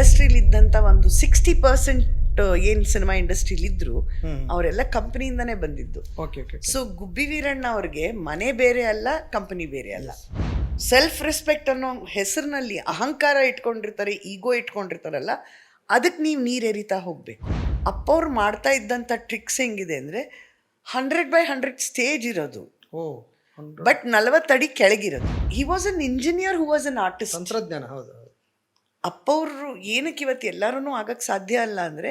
ಇಂಡಸ್ಟ್ರಿಲಿ ಇದ್ದಂಥ ಒಂದು sixty percent ಏನು ಸಿನಿಮಾ ಇಂಡಸ್ಟ್ರಿಲಿ ಇದ್ರು ಅವರೆಲ್ಲ ಕಂಪನಿಯಿಂದನೇ ಬಂದಿದ್ದು. Okay okay so Gubbi Veeranna ಅವ್ರಿಗೆ ಮನೆ ಬೇರೆ ಅಲ್ಲ ಕಂಪನಿ ಬೇರೆ ಅಲ್ಲ. ಸೆಲ್ಫ್ ರೆಸ್ಪೆಕ್ಟ್ ಅನ್ನೋ ಹೆಸರಿನಲ್ಲಿ ಅಹಂಕಾರ ಇಟ್ಕೊಂಡಿರ್ತಾರೆ ಈಗೋ ಇಟ್ಕೊಂಡಿರ್ತಾರಲ್ಲ ಅದಕ್ಕೆ ನೀವು ನೀರೆರಿತಾ ಎರಿತಾ ಹೋಗಬೇಕು ಅಪ್ಪವ್ರು ಮಾಡ್ತಾ ಇದ್ದಂಥ ಟ್ರಿಕ್ಸ್ ಹೆಂಗಿದೆ ಅಂದರೆ ಹಂಡ್ರೆಡ್ ಬೈ ಹಂಡ್ರೆಡ್ ಸ್ಟೇಜ್ ಇರೋದು. ಓ ಬಟ್ ನಲವತ್ತಡಿ ಕೆಳಗಿರೋದು. He was an engineer who was an artist ತಂತ್ರಜ್ಞಾನ ಹೌದು. ಅಪ್ಪವ್ರು ಏನಕ್ಕೆ ಇವತ್ತು ಎಲ್ಲರೂ ಆಗಕ್ಕೆ ಸಾಧ್ಯ ಅಲ್ಲ ಅಂದರೆ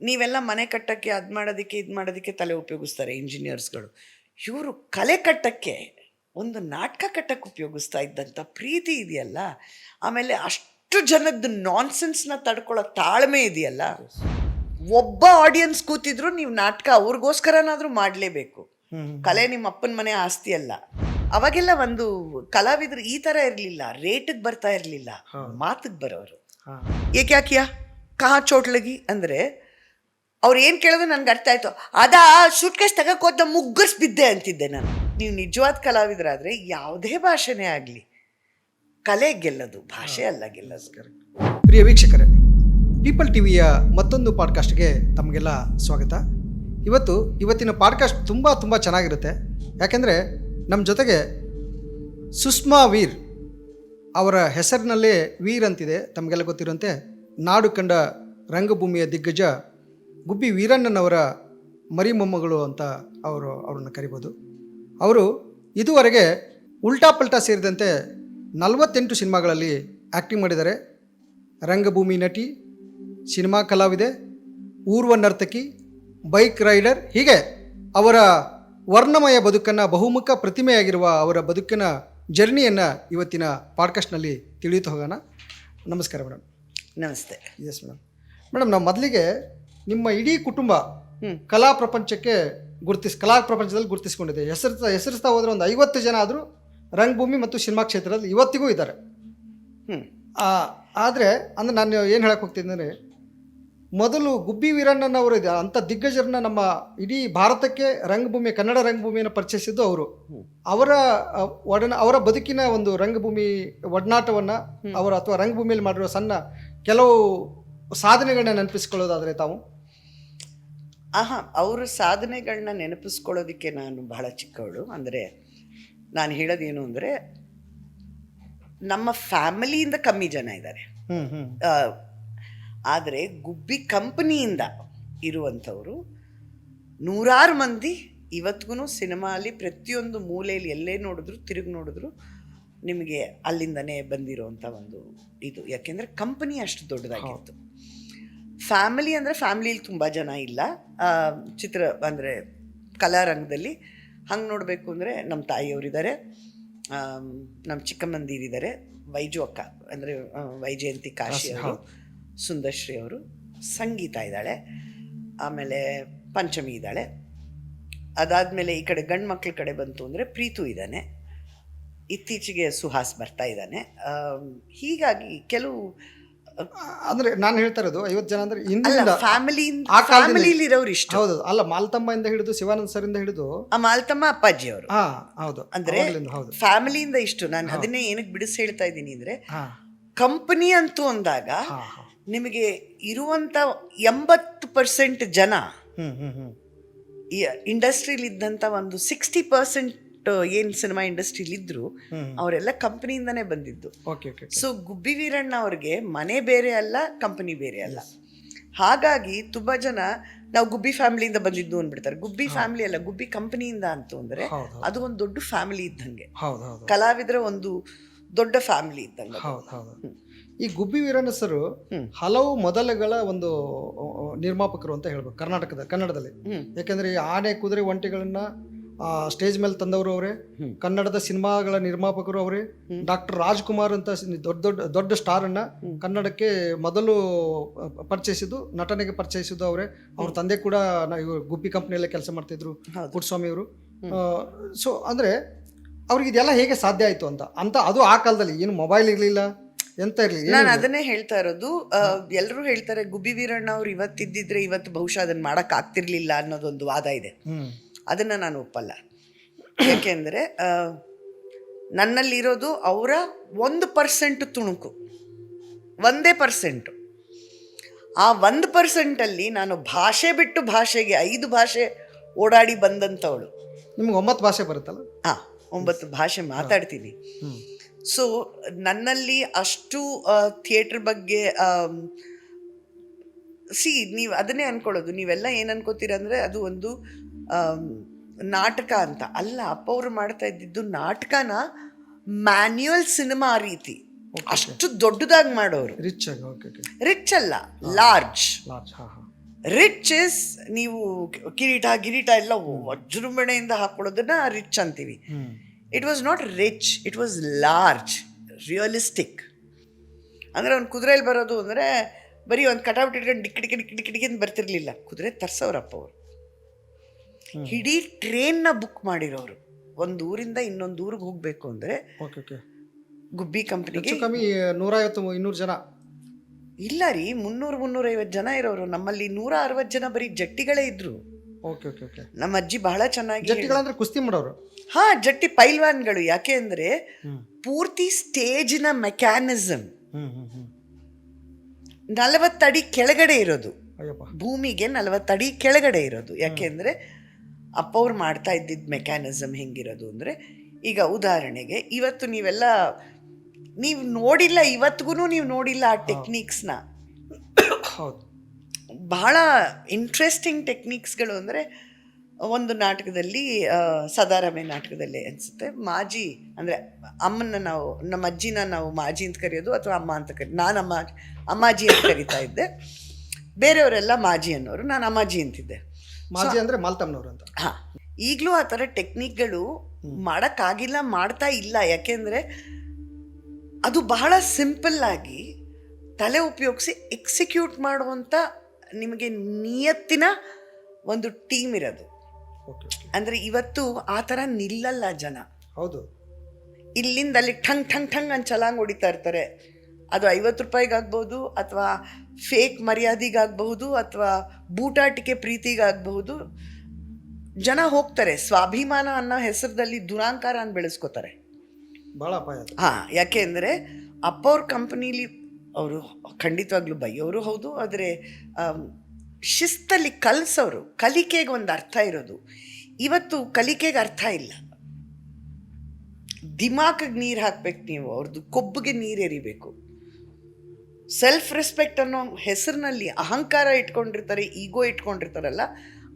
ನೀವೆಲ್ಲ ಮನೆ ಕಟ್ಟಕ್ಕೆ ಅದು ಮಾಡೋದಕ್ಕೆ ಇದು ಮಾಡೋದಕ್ಕೆ ತಲೆ ಉಪಯೋಗಿಸ್ತಾರೆ ಇಂಜಿನಿಯರ್ಸ್ಗಳು. ಇವರು ಕಲೆ ಕಟ್ಟಕ್ಕೆ ಒಂದು ನಾಟಕ ಕಟ್ಟಕ್ಕೆ ಉಪಯೋಗಿಸ್ತಾ ಇದ್ದಂಥ ಪ್ರೀತಿ ಇದೆಯಲ್ಲ? ಆಮೇಲೆ ಅಷ್ಟು ಜನದ ನಾನ್ಸೆನ್ಸ್ನ ತಡ್ಕೊಳ್ಳೋ ತಾಳ್ಮೆ ಇದೆಯಲ್ಲ? ಒಬ್ಬ ಆಡಿಯನ್ಸ್ ಕೂತಿದ್ರು ನೀವು ನಾಟಕ ಅವ್ರಿಗೋಸ್ಕರನಾದರೂ ಮಾಡಲೇಬೇಕು. ಕಲೆ ನಿಮ್ಮ ಅಪ್ಪನ ಮನೆ ಆಸ್ತಿ ಅಲ್ಲ. ಅವಾಗೆಲ್ಲ ಒಂದು ಕಲಾವಿದರು ಈ ತರ ಇರಲಿಲ್ಲ ರೇಟಿಗೆ ಬರ್ತಾ ಇರಲಿಲ್ಲ ಮಾತಿಗೆ ಬರೋರು. ಏಕೆ ಯಾಕಿಯಾ ಕಾ ಚೋಟ್ಲಗಿ ಅಂದ್ರೆ ಅವ್ರು ಏನು ಕೇಳಿದ್ರು ನನ್ಗೆ ಅರ್ಥ ಆಯ್ತು. ಅದಾ ಸೂಟ್ಕೇಸ್ ತಗಕ್ ಹೋದ ಮುಗ್ಗರ್ಸ್ ಬಿದ್ದೆ ಅಂತಿದ್ದೆ ನಾನು. ನೀವು ನಿಜವಾದ ಕಲಾವಿದರಾದರೆ ಯಾವುದೇ ಭಾಷೆನೇ ಆಗಲಿ ಕಲೆ ಗೆಲ್ಲದು ಭಾಷೆ ಅಲ್ಲ ಗೆಲ್ಲದು ಪ್ರಿಯ ವೀಕ್ಷಕರೇ ಪೀಪಲ್ ಟಿವಿಯ ಮತ್ತೊಂದು ಪಾಡ್ಕಾಸ್ಟ್ಗೆ ತಮಗೆಲ್ಲ ಸ್ವಾಗತ. ಇವತ್ತು ಇವತ್ತಿನ ಪಾಡ್ಕಾಸ್ಟ್ ತುಂಬ ತುಂಬ ಚೆನ್ನಾಗಿರುತ್ತೆ. ಯಾಕೆಂದರೆ ನಮ್ಮ ಜೊತೆಗೆ ಸುಷ್ಮಾ ವೀರ್ ಅವರ ಹೆಸರಿನಲ್ಲೇ ವೀರ್ ಅಂತಿದೆ, ತಮಗೆಲ್ಲ ಗೊತ್ತಿರುವಂತೆ. ನಾಡು ಕಂಡ ರಂಗಭೂಮಿಯ ದಿಗ್ಗಜ ಗುಬ್ಬಿ ವೀರಣ್ಣನವರ ಮರಿಮೊಮ್ಮಗಳು ಅಂತ ಅವರು ಅವ್ರನ್ನ ಕರಿಬೋದು. ಅವರು ಇದುವರೆಗೆ ಉಲ್ಟಾ ಪಲ್ಟಾ ಸೇರಿದಂತೆ ನಲವತ್ತೆಂಟು ಸಿನಿಮಾಗಳಲ್ಲಿ ಆ್ಯಕ್ಟಿಂಗ್ ಮಾಡಿದ್ದಾರೆ. ರಂಗಭೂಮಿ ನಟಿ, ಸಿನಿಮಾ ಕಲಾವಿದೆ, ಊರ್ವ ನರ್ತಕಿ, ಬೈಕ್ ರೈಡರ್, ಹೀಗೆ ಅವರ ವರ್ಣಮಯ ಬದುಕನ್ನು ಬಹುಮುಖ ಪ್ರತಿಮೆಯಾಗಿರುವ ಅವರ ಬದುಕಿನ ಜರ್ನಿಯನ್ನು ಇವತ್ತಿನ ಪಾಡ್ಕಾಸ್ಟ್ನಲ್ಲಿ ತಿಳಿಯುತ್ತಾ ಹೋಗೋಣ. ನಮಸ್ಕಾರ ಮೇಡಮ್ ನಮಸ್ತೆ. ಎಸ್ ಮೇಡಮ್ ಮೇಡಮ್ ನಾವು ಮೊದಲಿಗೆ ನಿಮ್ಮ ಇಡೀ ಕುಟುಂಬ. ಕಲಾ ಪ್ರಪಂಚಕ್ಕೆ ಗುರುತಿಸ್ ಕಲಾ ಪ್ರಪಂಚದಲ್ಲಿ ಗುರುತಿಸ್ಕೊಂಡಿದೆ. ಹೆಸರು ಹೆಸರಿಸ್ತಾ ಹೋದರೆ ಒಂದು ಐವತ್ತು ಜನ ಆದರೂ ರಂಗಭೂಮಿ ಮತ್ತು ಸಿನಿಮಾ ಕ್ಷೇತ್ರದಲ್ಲಿ ಇವತ್ತಿಗೂ ಇದ್ದಾರೆ. ಹ್ಞೂ ಆದರೆ ಅಂದ್ರೆ ನಾನು ಏನು ಹೇಳಕ್ಕೆ ಹೋಗ್ತಿದ್ದೆ ಅಂದರೆ ಮೊದಲು ಗುಬ್ಬಿ ವೀರಣ್ಣನವರು ಇದೆ ಅಂಥ ದಿಗ್ಗಜರನ್ನ ನಮ್ಮ ಇಡೀ ಭಾರತಕ್ಕೆ ರಂಗಭೂಮಿ ಕನ್ನಡ ರಂಗಭೂಮಿಯನ್ನು ಪರಿಚಯಿಸಿದ್ದು ಅವರು. ಅವರ ಒಡನ ಅವರ ಬದುಕಿನ ಒಂದು ರಂಗಭೂಮಿ ಒಡನಾಟವನ್ನು ಅವರು ಅಥವಾ ರಂಗಭೂಮಿಯಲ್ಲಿ ಮಾಡಿರುವ ಸಣ್ಣ ಕೆಲವು ಸಾಧನೆಗಳನ್ನ ನೆನಪಿಸ್ಕೊಳ್ಳೋದಾದರೆ ತಾವು. ಆಹಾ ಅವರ ಸಾಧನೆಗಳನ್ನ ನೆನಪಿಸ್ಕೊಳ್ಳೋದಕ್ಕೆ ನಾನು ಬಹಳ ಚಿಕ್ಕವಳು. ಅಂದರೆ ನಾನು ಹೇಳೋದೇನು ಅಂದರೆ ನಮ್ಮ ಫ್ಯಾಮಿಲಿಯಿಂದ ಕಮ್ಮಿ ಜನ ಇದ್ದಾರೆ. ಹ್ಞೂ ಹ್ಞೂ ಆದರೆ ಗುಬ್ಬಿ ಕಂಪನಿಯಿಂದ ಇರುವಂಥವರು ನೂರಾರು ಮಂದಿ ಇವತ್ತಿಗೂ ಸಿನಿಮಾಲಿ ಪ್ರತಿಯೊಂದು ಮೂಲೆಯಲ್ಲಿ ಎಲ್ಲೇ ನೋಡಿದ್ರು ತಿರುಗಿ ನೋಡಿದ್ರು ನಿಮಗೆ ಅಲ್ಲಿಂದನೇ ಬಂದಿರೋವಂಥ ಒಂದು ಇದು. ಯಾಕೆಂದರೆ ಕಂಪನಿ ಅಷ್ಟು ದೊಡ್ಡದಾಗಿತ್ತು. ಫ್ಯಾಮಿಲಿ ಅಂದರೆ ಫ್ಯಾಮಿಲಿಲಿ ತುಂಬ ಜನ ಇಲ್ಲ. ಚಿತ್ರ ಅಂದರೆ ಕಲಾರಂಗದಲ್ಲಿ ಹಂಗೆ ನೋಡಬೇಕು ಅಂದರೆ ನಮ್ಮ ತಾಯಿಯವರಿದ್ದಾರೆ ನಮ್ಮ ಚಿಕ್ಕಮ್ಮಂದಿರಿದ್ದಾರೆ ವೈಜು ಅಕ್ಕ ಅಂದರೆ ವೈಜಯಂತಿ ಕಾಶಿ ಅವರು. ಸುಂದರ್ಶ್ರೀ ಅವರು ಸಂಗೀತ ಇದ್ದಾಳೆ ಆಮೇಲೆ ಪಂಚಮಿ ಇದ್ದಾಳೆ. ಅದಾದಮೇಲೆ ಈ ಕಡೆ ಗಂಡು ಮಕ್ಳ ಕಡೆ ಬಂತು ಅಂದರೆ ಪ್ರೀತು ಇದ್ದಾನೆ. ಇತ್ತೀಚೆಗೆ ಸುಹಾಸ್ ಬರ್ತಾ ಇದ್ದಾನೆ. ಹೀಗಾಗಿ ಕೆಲವು ಅಂದ್ರೆ ನಾನು ಹೇಳ್ತಾ ಇರೋದು ಐವತ್ತು ಜನ ಅಂದ್ರೆ ಹಿಂದಿನಿಂದ ಫ್ಯಾಮಿಲಿ ಆ ಫ್ಯಾಮಿಲಿಲಿ ಇರೋರು ಇಷ್ಟು. ಹೌದು ಅಲ್ಲ ಮಾಲ್ತಮ್ಮಯಿಂದ ಹಿಡಿದು ಶಿವಾನಂದ ಇಂದ ಹಿಡಿದು ಆ ಮಾಲ್ತಮ್ಮ ಅಪ್ಪಾಜಿ ಅವರು. ಹಾ ಹೌದು ಅಂದ್ರೆ ಫ್ಯಾಮಿಲಿಯಿಂದ ಇಷ್ಟು. ನಾನು ಅದನ್ನೇ ಏನಕ್ಕೆ ಬಿಡಿಸಿ ಹೇಳ್ತಾ ಇದ್ದೀನಿ ಅಂದ್ರೆ ಕಂಪನಿ ಅಂತೂ ಅಂದಾಗ ನಿಮಗೆ ಇರುವಂತ ಎಂಬತ್ತು ಪರ್ಸೆಂಟ್ ಜನ ಇಂಡಸ್ಟ್ರೀಲಿ ಇದ್ದಂಥ ಒಂದು ಸಿಕ್ಸ್ಟಿ ಪರ್ಸೆಂಟ್ ಏನು ಸಿನಿಮಾ ಇಂಡಸ್ಟ್ರೀಲಿ ಇದ್ರು ಅವರೆಲ್ಲ ಕಂಪನಿಯಿಂದನೇ ಬಂದಿದ್ದು. Okay okay so Gubbi Veeranna ಅವ್ರಿಗೆ ಮನೆ ಬೇರೆ ಅಲ್ಲ ಕಂಪನಿ ಬೇರೆ ಅಲ್ಲ. ಹಾಗಾಗಿ ತುಂಬ ಜನ ನಾವು ಗುಬ್ಬಿ ಫ್ಯಾಮಿಲಿಯಿಂದ ಬಂದಿದ್ದು ಅಂದ್ಬಿಡ್ತಾರೆ. ಗುಬ್ಬಿ ಫ್ಯಾಮಿಲಿ ಅಲ್ಲ ಗುಬ್ಬಿ ಕಂಪನಿಯಿಂದ ಅಂತ ಅಂದರೆ ಅದು ಒಂದು ದೊಡ್ಡ ಫ್ಯಾಮಿಲಿ ಇದ್ದಂಗೆ. ಕಲಾವಿದರ ಒಂದು ದೊಡ್ಡ ಫ್ಯಾಮಿಲಿ ಇದ್ದಂಗೆ ಹೌದು ಹೌದು ಈ ಗುಬ್ಬಿ ವೀರನಸರು ಸರು ಹಲವು ಮೊದಲುಗಳ ಒಂದು ನಿರ್ಮಾಪಕರು ಅಂತ ಹೇಳ್ಬೋದು ಕರ್ನಾಟಕದ ಕನ್ನಡದಲ್ಲಿ. ಯಾಕೆಂದ್ರೆ ಈ ಆನೆ ಕುದುರೆ ಒಂಟಿಗಳನ್ನ ಸ್ಟೇಜ್ ಮೇಲೆ ತಂದವರು ಅವರೇ ಕನ್ನಡದ ಸಿನಿಮಾಗಳ ನಿರ್ಮಾಪಕರು ಅವರೇ ಡಾಕ್ಟರ್ ರಾಜ್ಕುಮಾರ್ ಅಂತ ದೊಡ್ಡ ದೊಡ್ಡ ದೊಡ್ಡ ಸ್ಟಾರ್ ಅನ್ನ ಕನ್ನಡಕ್ಕೆ ಮೊದಲು ಪರಿಚಯಿಸಿದ್ದು ನಟನೆಗೆ ಪರಿಚಯಿಸಿದ್ದು ಅವರೇ. ಅವ್ರ ತಂದೆ ಕೂಡ ಇವ್ರು ಗುಬ್ಬಿ ಕಂಪ್ನಿಯಲ್ಲೇ ಕೆಲಸ ಮಾಡ್ತಿದ್ರು ಹೌದು. ಪುಟ್ಟಸ್ವಾಮಿ ಅವರು ಸೊ ಅಂದ್ರೆ ಅವ್ರಿಗೆ ಇದೆಲ್ಲ ಹೇಗೆ ಸಾಧ್ಯ ಆಯ್ತು ಅಂತ ಅಂತ ಅದು ಆ ಕಾಲದಲ್ಲಿ. ಏನು ಮೊಬೈಲ್ ಇರಲಿಲ್ಲ ಎಂತ ನಾನು ಅದನ್ನೇ ಹೇಳ್ತಾ ಇರೋದು ಎಲ್ಲರೂ ಹೇಳ್ತಾರೆ ಗುಬ್ಬಿ ವೀರಣ್ಣ ಅವ್ರು ಇವತ್ತಿದ್ದಿದ್ರೆ ಇವತ್ತು ಬಹುಶಃ ಅದನ್ನ ಮಾಡಕ್ ಆಗ್ತಿರ್ಲಿಲ್ಲ ಅನ್ನೋದೊಂದು ವಾದ ಇದೆ. ಅದನ್ನ ನಾನು ಒಪ್ಪಲ್ಲ. ಯಾಕೆಂದ್ರೆ ನನ್ನಲ್ಲಿರೋದು ಅವರ ಒಂದು ಪರ್ಸೆಂಟ್ ತುಣುಕು. ಒಂದೇ ಪರ್ಸೆಂಟು ಆ ಒಂದು ಪರ್ಸೆಂಟಲ್ಲಿ ನಾನು ಭಾಷೆ ಬಿಟ್ಟು ಭಾಷೆಗೆ ಐದು ಭಾಷೆ ಓಡಾಡಿ ಬಂದಂಥವಳು ನಿಮ್ಗೆ ಒಂಬತ್ತು ಭಾಷೆ ಬರುತ್ತಲ್ಲ? ಹಾಂ ಒಂಬತ್ತು ಭಾಷೆ ಮಾತಾಡ್ತೀನಿ. ಸೊ ನನ್ನಲ್ಲಿ ಅಷ್ಟು ಥಿಯೇಟ್ರ್ ಬಗ್ಗೆ ಸಿ ನೀವು ಅದನ್ನೇ ಅನ್ಕೊಳ್ಳೋದು. ನೀವೆಲ್ಲ ಏನು ಅನ್ಕೋತೀರ ಅಂದರೆ ಅದು ಒಂದು ನಾಟಕ ಅಂತ. ಅಲ್ಲ ಅಪ್ಪ ಅವರು ಮಾಡ್ತಾ ಇದ್ದಿದ್ದು ನಾಟಕನ ಮ್ಯಾನ್ಯುಯಲ್ ಸಿನಿಮಾ ರೀತಿ. ಅಷ್ಟು ದೊಡ್ಡದಾಗಿ ಮಾಡೋರು. ರಿಚ್ ರಿಚ್ ಅಲ್ಲ ಲಾರ್ಜ್ ರಿಚ್ ಇಸ್ ನೀವು ಕಿರೀಟ ಗಿರೀಟ ಎಲ್ಲ ವಜೃಂಭಣೆಯಿಂದ ಹಾಕೊಳ್ಳೋದನ್ನ ರಿಚ್ ಅಂತೀವಿ. It was not rich it was large realistic ಅಂದರೆ ಒಂದು ಕುದುರೆಯಲ್ಲಿ ಬರೋದು ಅಂದರೆ ಬರೀ ಒಂದು ಕಟಾವಿಟ್ ಇಟ್ಕೊಂಡು ಡಿಕ್ಕಿ ಡಿಕ್ಕಿ ಡಿಕ್ಕಿ ಡಿಕ್ಕಿ ಅಂತ ಬರ್ತಿರ್ಲಿಲ್ಲ. ಕುದುರೆ ತರ್ಸೋರಪ್ಪ ಅವರು ಇಡೀ ಟ್ರೈನ್ನ ಬುಕ್ ಮಾಡಿರೋರು. ಒಂದು ಊರಿಂದ ಇನ್ನೊಂದು ಊರಿಗೆ ಹೋಗಬೇಕು ಅಂದರೆ ಗುಬ್ಬಿ ಕಂಪ್ನಿ ಕಮ್ಮಿ ನೂರೈವತ್ತು ಇನ್ನೂರು ಜನ. ಇಲ್ಲ ರೀ ಮುನ್ನೂರು ಮುನ್ನೂರೈವತ್ತು ಜನ ಇರೋರು. ನಮ್ಮಲ್ಲಿ ನೂರ ಅರವತ್ತು ಜನ ಬರೀ ಜಟ್ಟಿಗಳೇ ಇದ್ರು. ಓಕೆ ಓಕೆ ಓಕೆ ನಮ್ಮ ಅಜ್ಜಿ ಬಹಳ ಚೆನ್ನಾಗಿ ಜಟ್ಟಿಗಳಂದ್ರೆ ಕುಸ್ತಿ ಮಾಡೋರು? ಹಾ ಜಟ್ಟಿ ಪೈಲ್ವಾನ್ಗಳು. ಯಾಕೆ ಅಂದ್ರೆ ಪೂರ್ತಿ ಸ್ಟೇಜಿನ ಮೆಕ್ಯಾನಿಸಮ್. ನಲವತ್ತಡಿ ಕೆಳಗಡೆ ಇರೋದು. ಭೂಮಿಗೆ ನಲವತ್ತಡಿ ಕೆಳಗಡೆ ಇರೋದು. ಯಾಕೆಂದ್ರೆ ಅಪ್ಪ ಅವ್ರು ಮಾಡ್ತಾ ಇದ್ದಿದ್ದ ಮೆಕ್ಯಾನಿಸಮ್ ಹೆಂಗಿರೋದು ಅಂದರೆ ಈಗ ಉದಾಹರಣೆಗೆ ಇವತ್ತು ನೀವೆಲ್ಲ ನೀವು ನೋಡಿಲ್ಲ ಇವತ್ತಿಗೂ ನೀವು ನೋಡಿಲ್ಲ ಆ ಟೆಕ್ನಿಕ್ಸ್ನ. ಹೌದು. ಬಹಳ ಇಂಟ್ರೆಸ್ಟಿಂಗ್ ಟೆಕ್ನಿಕ್ಸ್ಗಳು ಅಂದರೆ ಒಂದು ನಾಟಕದಲ್ಲಿ ಸದಾರಾಮೆ ನಾಟಕದಲ್ಲಿ ಅನಿಸುತ್ತೆ. ಮಾಜಿ ಅಂದರೆ ಅಮ್ಮನ ನಾವು ನಮ್ಮ ಅಜ್ಜಿನ ನಾವು ಮಾಜಿ ಅಂತ ಕರೆಯೋದು ಅಥವಾ ಅಮ್ಮ ಅಂತ ಕರಿ ನಾನು ಅಮ್ಮ ಅಮ್ಮಾಜಿ ಅಂತ ಕರಿತಾ ಇದ್ದೆ. ಬೇರೆಯವರೆಲ್ಲ ಮಾಜಿ ಅನ್ನೋರು ನಾನು ಅಮ್ಮಾಜಿ ಅಂತಿದ್ದೆ. ಮಾಜಿ ಅಂದ್ರೆ ಮಾಲ್ತಮ್ಮನವರು ಅಂತ. ಹಾಂ. ಈಗಲೂ ಆ ಥರ ಟೆಕ್ನಿಕ್ಗಳು ಮಾಡೋಕ್ಕಾಗಿಲ್ಲ ಮಾಡ್ತಾ ಇಲ್ಲ. ಯಾಕೆಂದರೆ ಅದು ಬಹಳ ಸಿಂಪಲ್ ಆಗಿ ತಲೆ ಉಪಯೋಗಿಸಿ ಎಕ್ಸಿಕ್ಯೂಟ್ ಮಾಡುವಂಥ ನಿಮಗೆ ನಿಯತ್ತಿನ ಒಂದು ಟೀಮ್ ಇರೋದು. ಅಂದರೆ ಇವತ್ತು ಆ ಥರ ನಿಲ್ಲಲ್ಲ ಜನ. ಹೌದು. ಇಲ್ಲಿಂದ ಅಲ್ಲಿ ಠಂಗ್ ಠಂಗ್ ಠಂಗ್ ಅಂತ ಚಲಾಂಗ್ ಹೊಡಿತಾ ಇರ್ತಾರೆ. ಅದು ಐವತ್ತು ರೂಪಾಯಿಗಾಗ್ಬೋದು ಅಥವಾ ಫೇಕ್ ಮರ್ಯಾದೆಗಾಗಬಹುದು ಅಥವಾ ಬೂಟಾಟಿಕೆ ಪ್ರೀತಿಗಾಗಬಹುದು. ಜನ ಹೋಗ್ತಾರೆ. ಸ್ವಾಭಿಮಾನ ಅನ್ನೋ ಹೆಸರಲ್ಲಿ ದುರಾಂಕಾರ ಅಂತ ಬೆಳೆಸ್ಕೋತಾರೆ. ಭಾಳ ಅಪಾಯ ಹಾಂ ಯಾಕೆ ಅಂದರೆ ಅಪ್ಪ ಅವ್ರ ಕಂಪ್ನೀಲಿ ಅವರು ಖಂಡಿತವಾಗ್ಲೂ ಬೈಯೋರು ಹೌದು ಆದರೆ ಶಿಸ್ತಲ್ಲಿ ಕಲಿಸೋರು ಕಲಿಕೆಗೆ ಒಂದು ಅರ್ಥ ಇರೋದು. ಇವತ್ತು ಕಲಿಕೆಗೆ ಅರ್ಥ ಇಲ್ಲ. ದಿಮಾಕಿಗೆ ನೀರು ಹಾಕ್ಬೇಕು ನೀವು ಅವ್ರದ್ದು ಕೊಬ್ಬಿಗೆ ನೀರು ಎರಿಬೇಕು. ಸೆಲ್ಫ್ ರೆಸ್ಪೆಕ್ಟ್ ಅನ್ನೋ ಹೆಸರಿನಲ್ಲಿ ಅಹಂಕಾರ ಇಟ್ಕೊಂಡಿರ್ತಾರೆ ಈಗೋ ಇಟ್ಕೊಂಡಿರ್ತಾರಲ್ಲ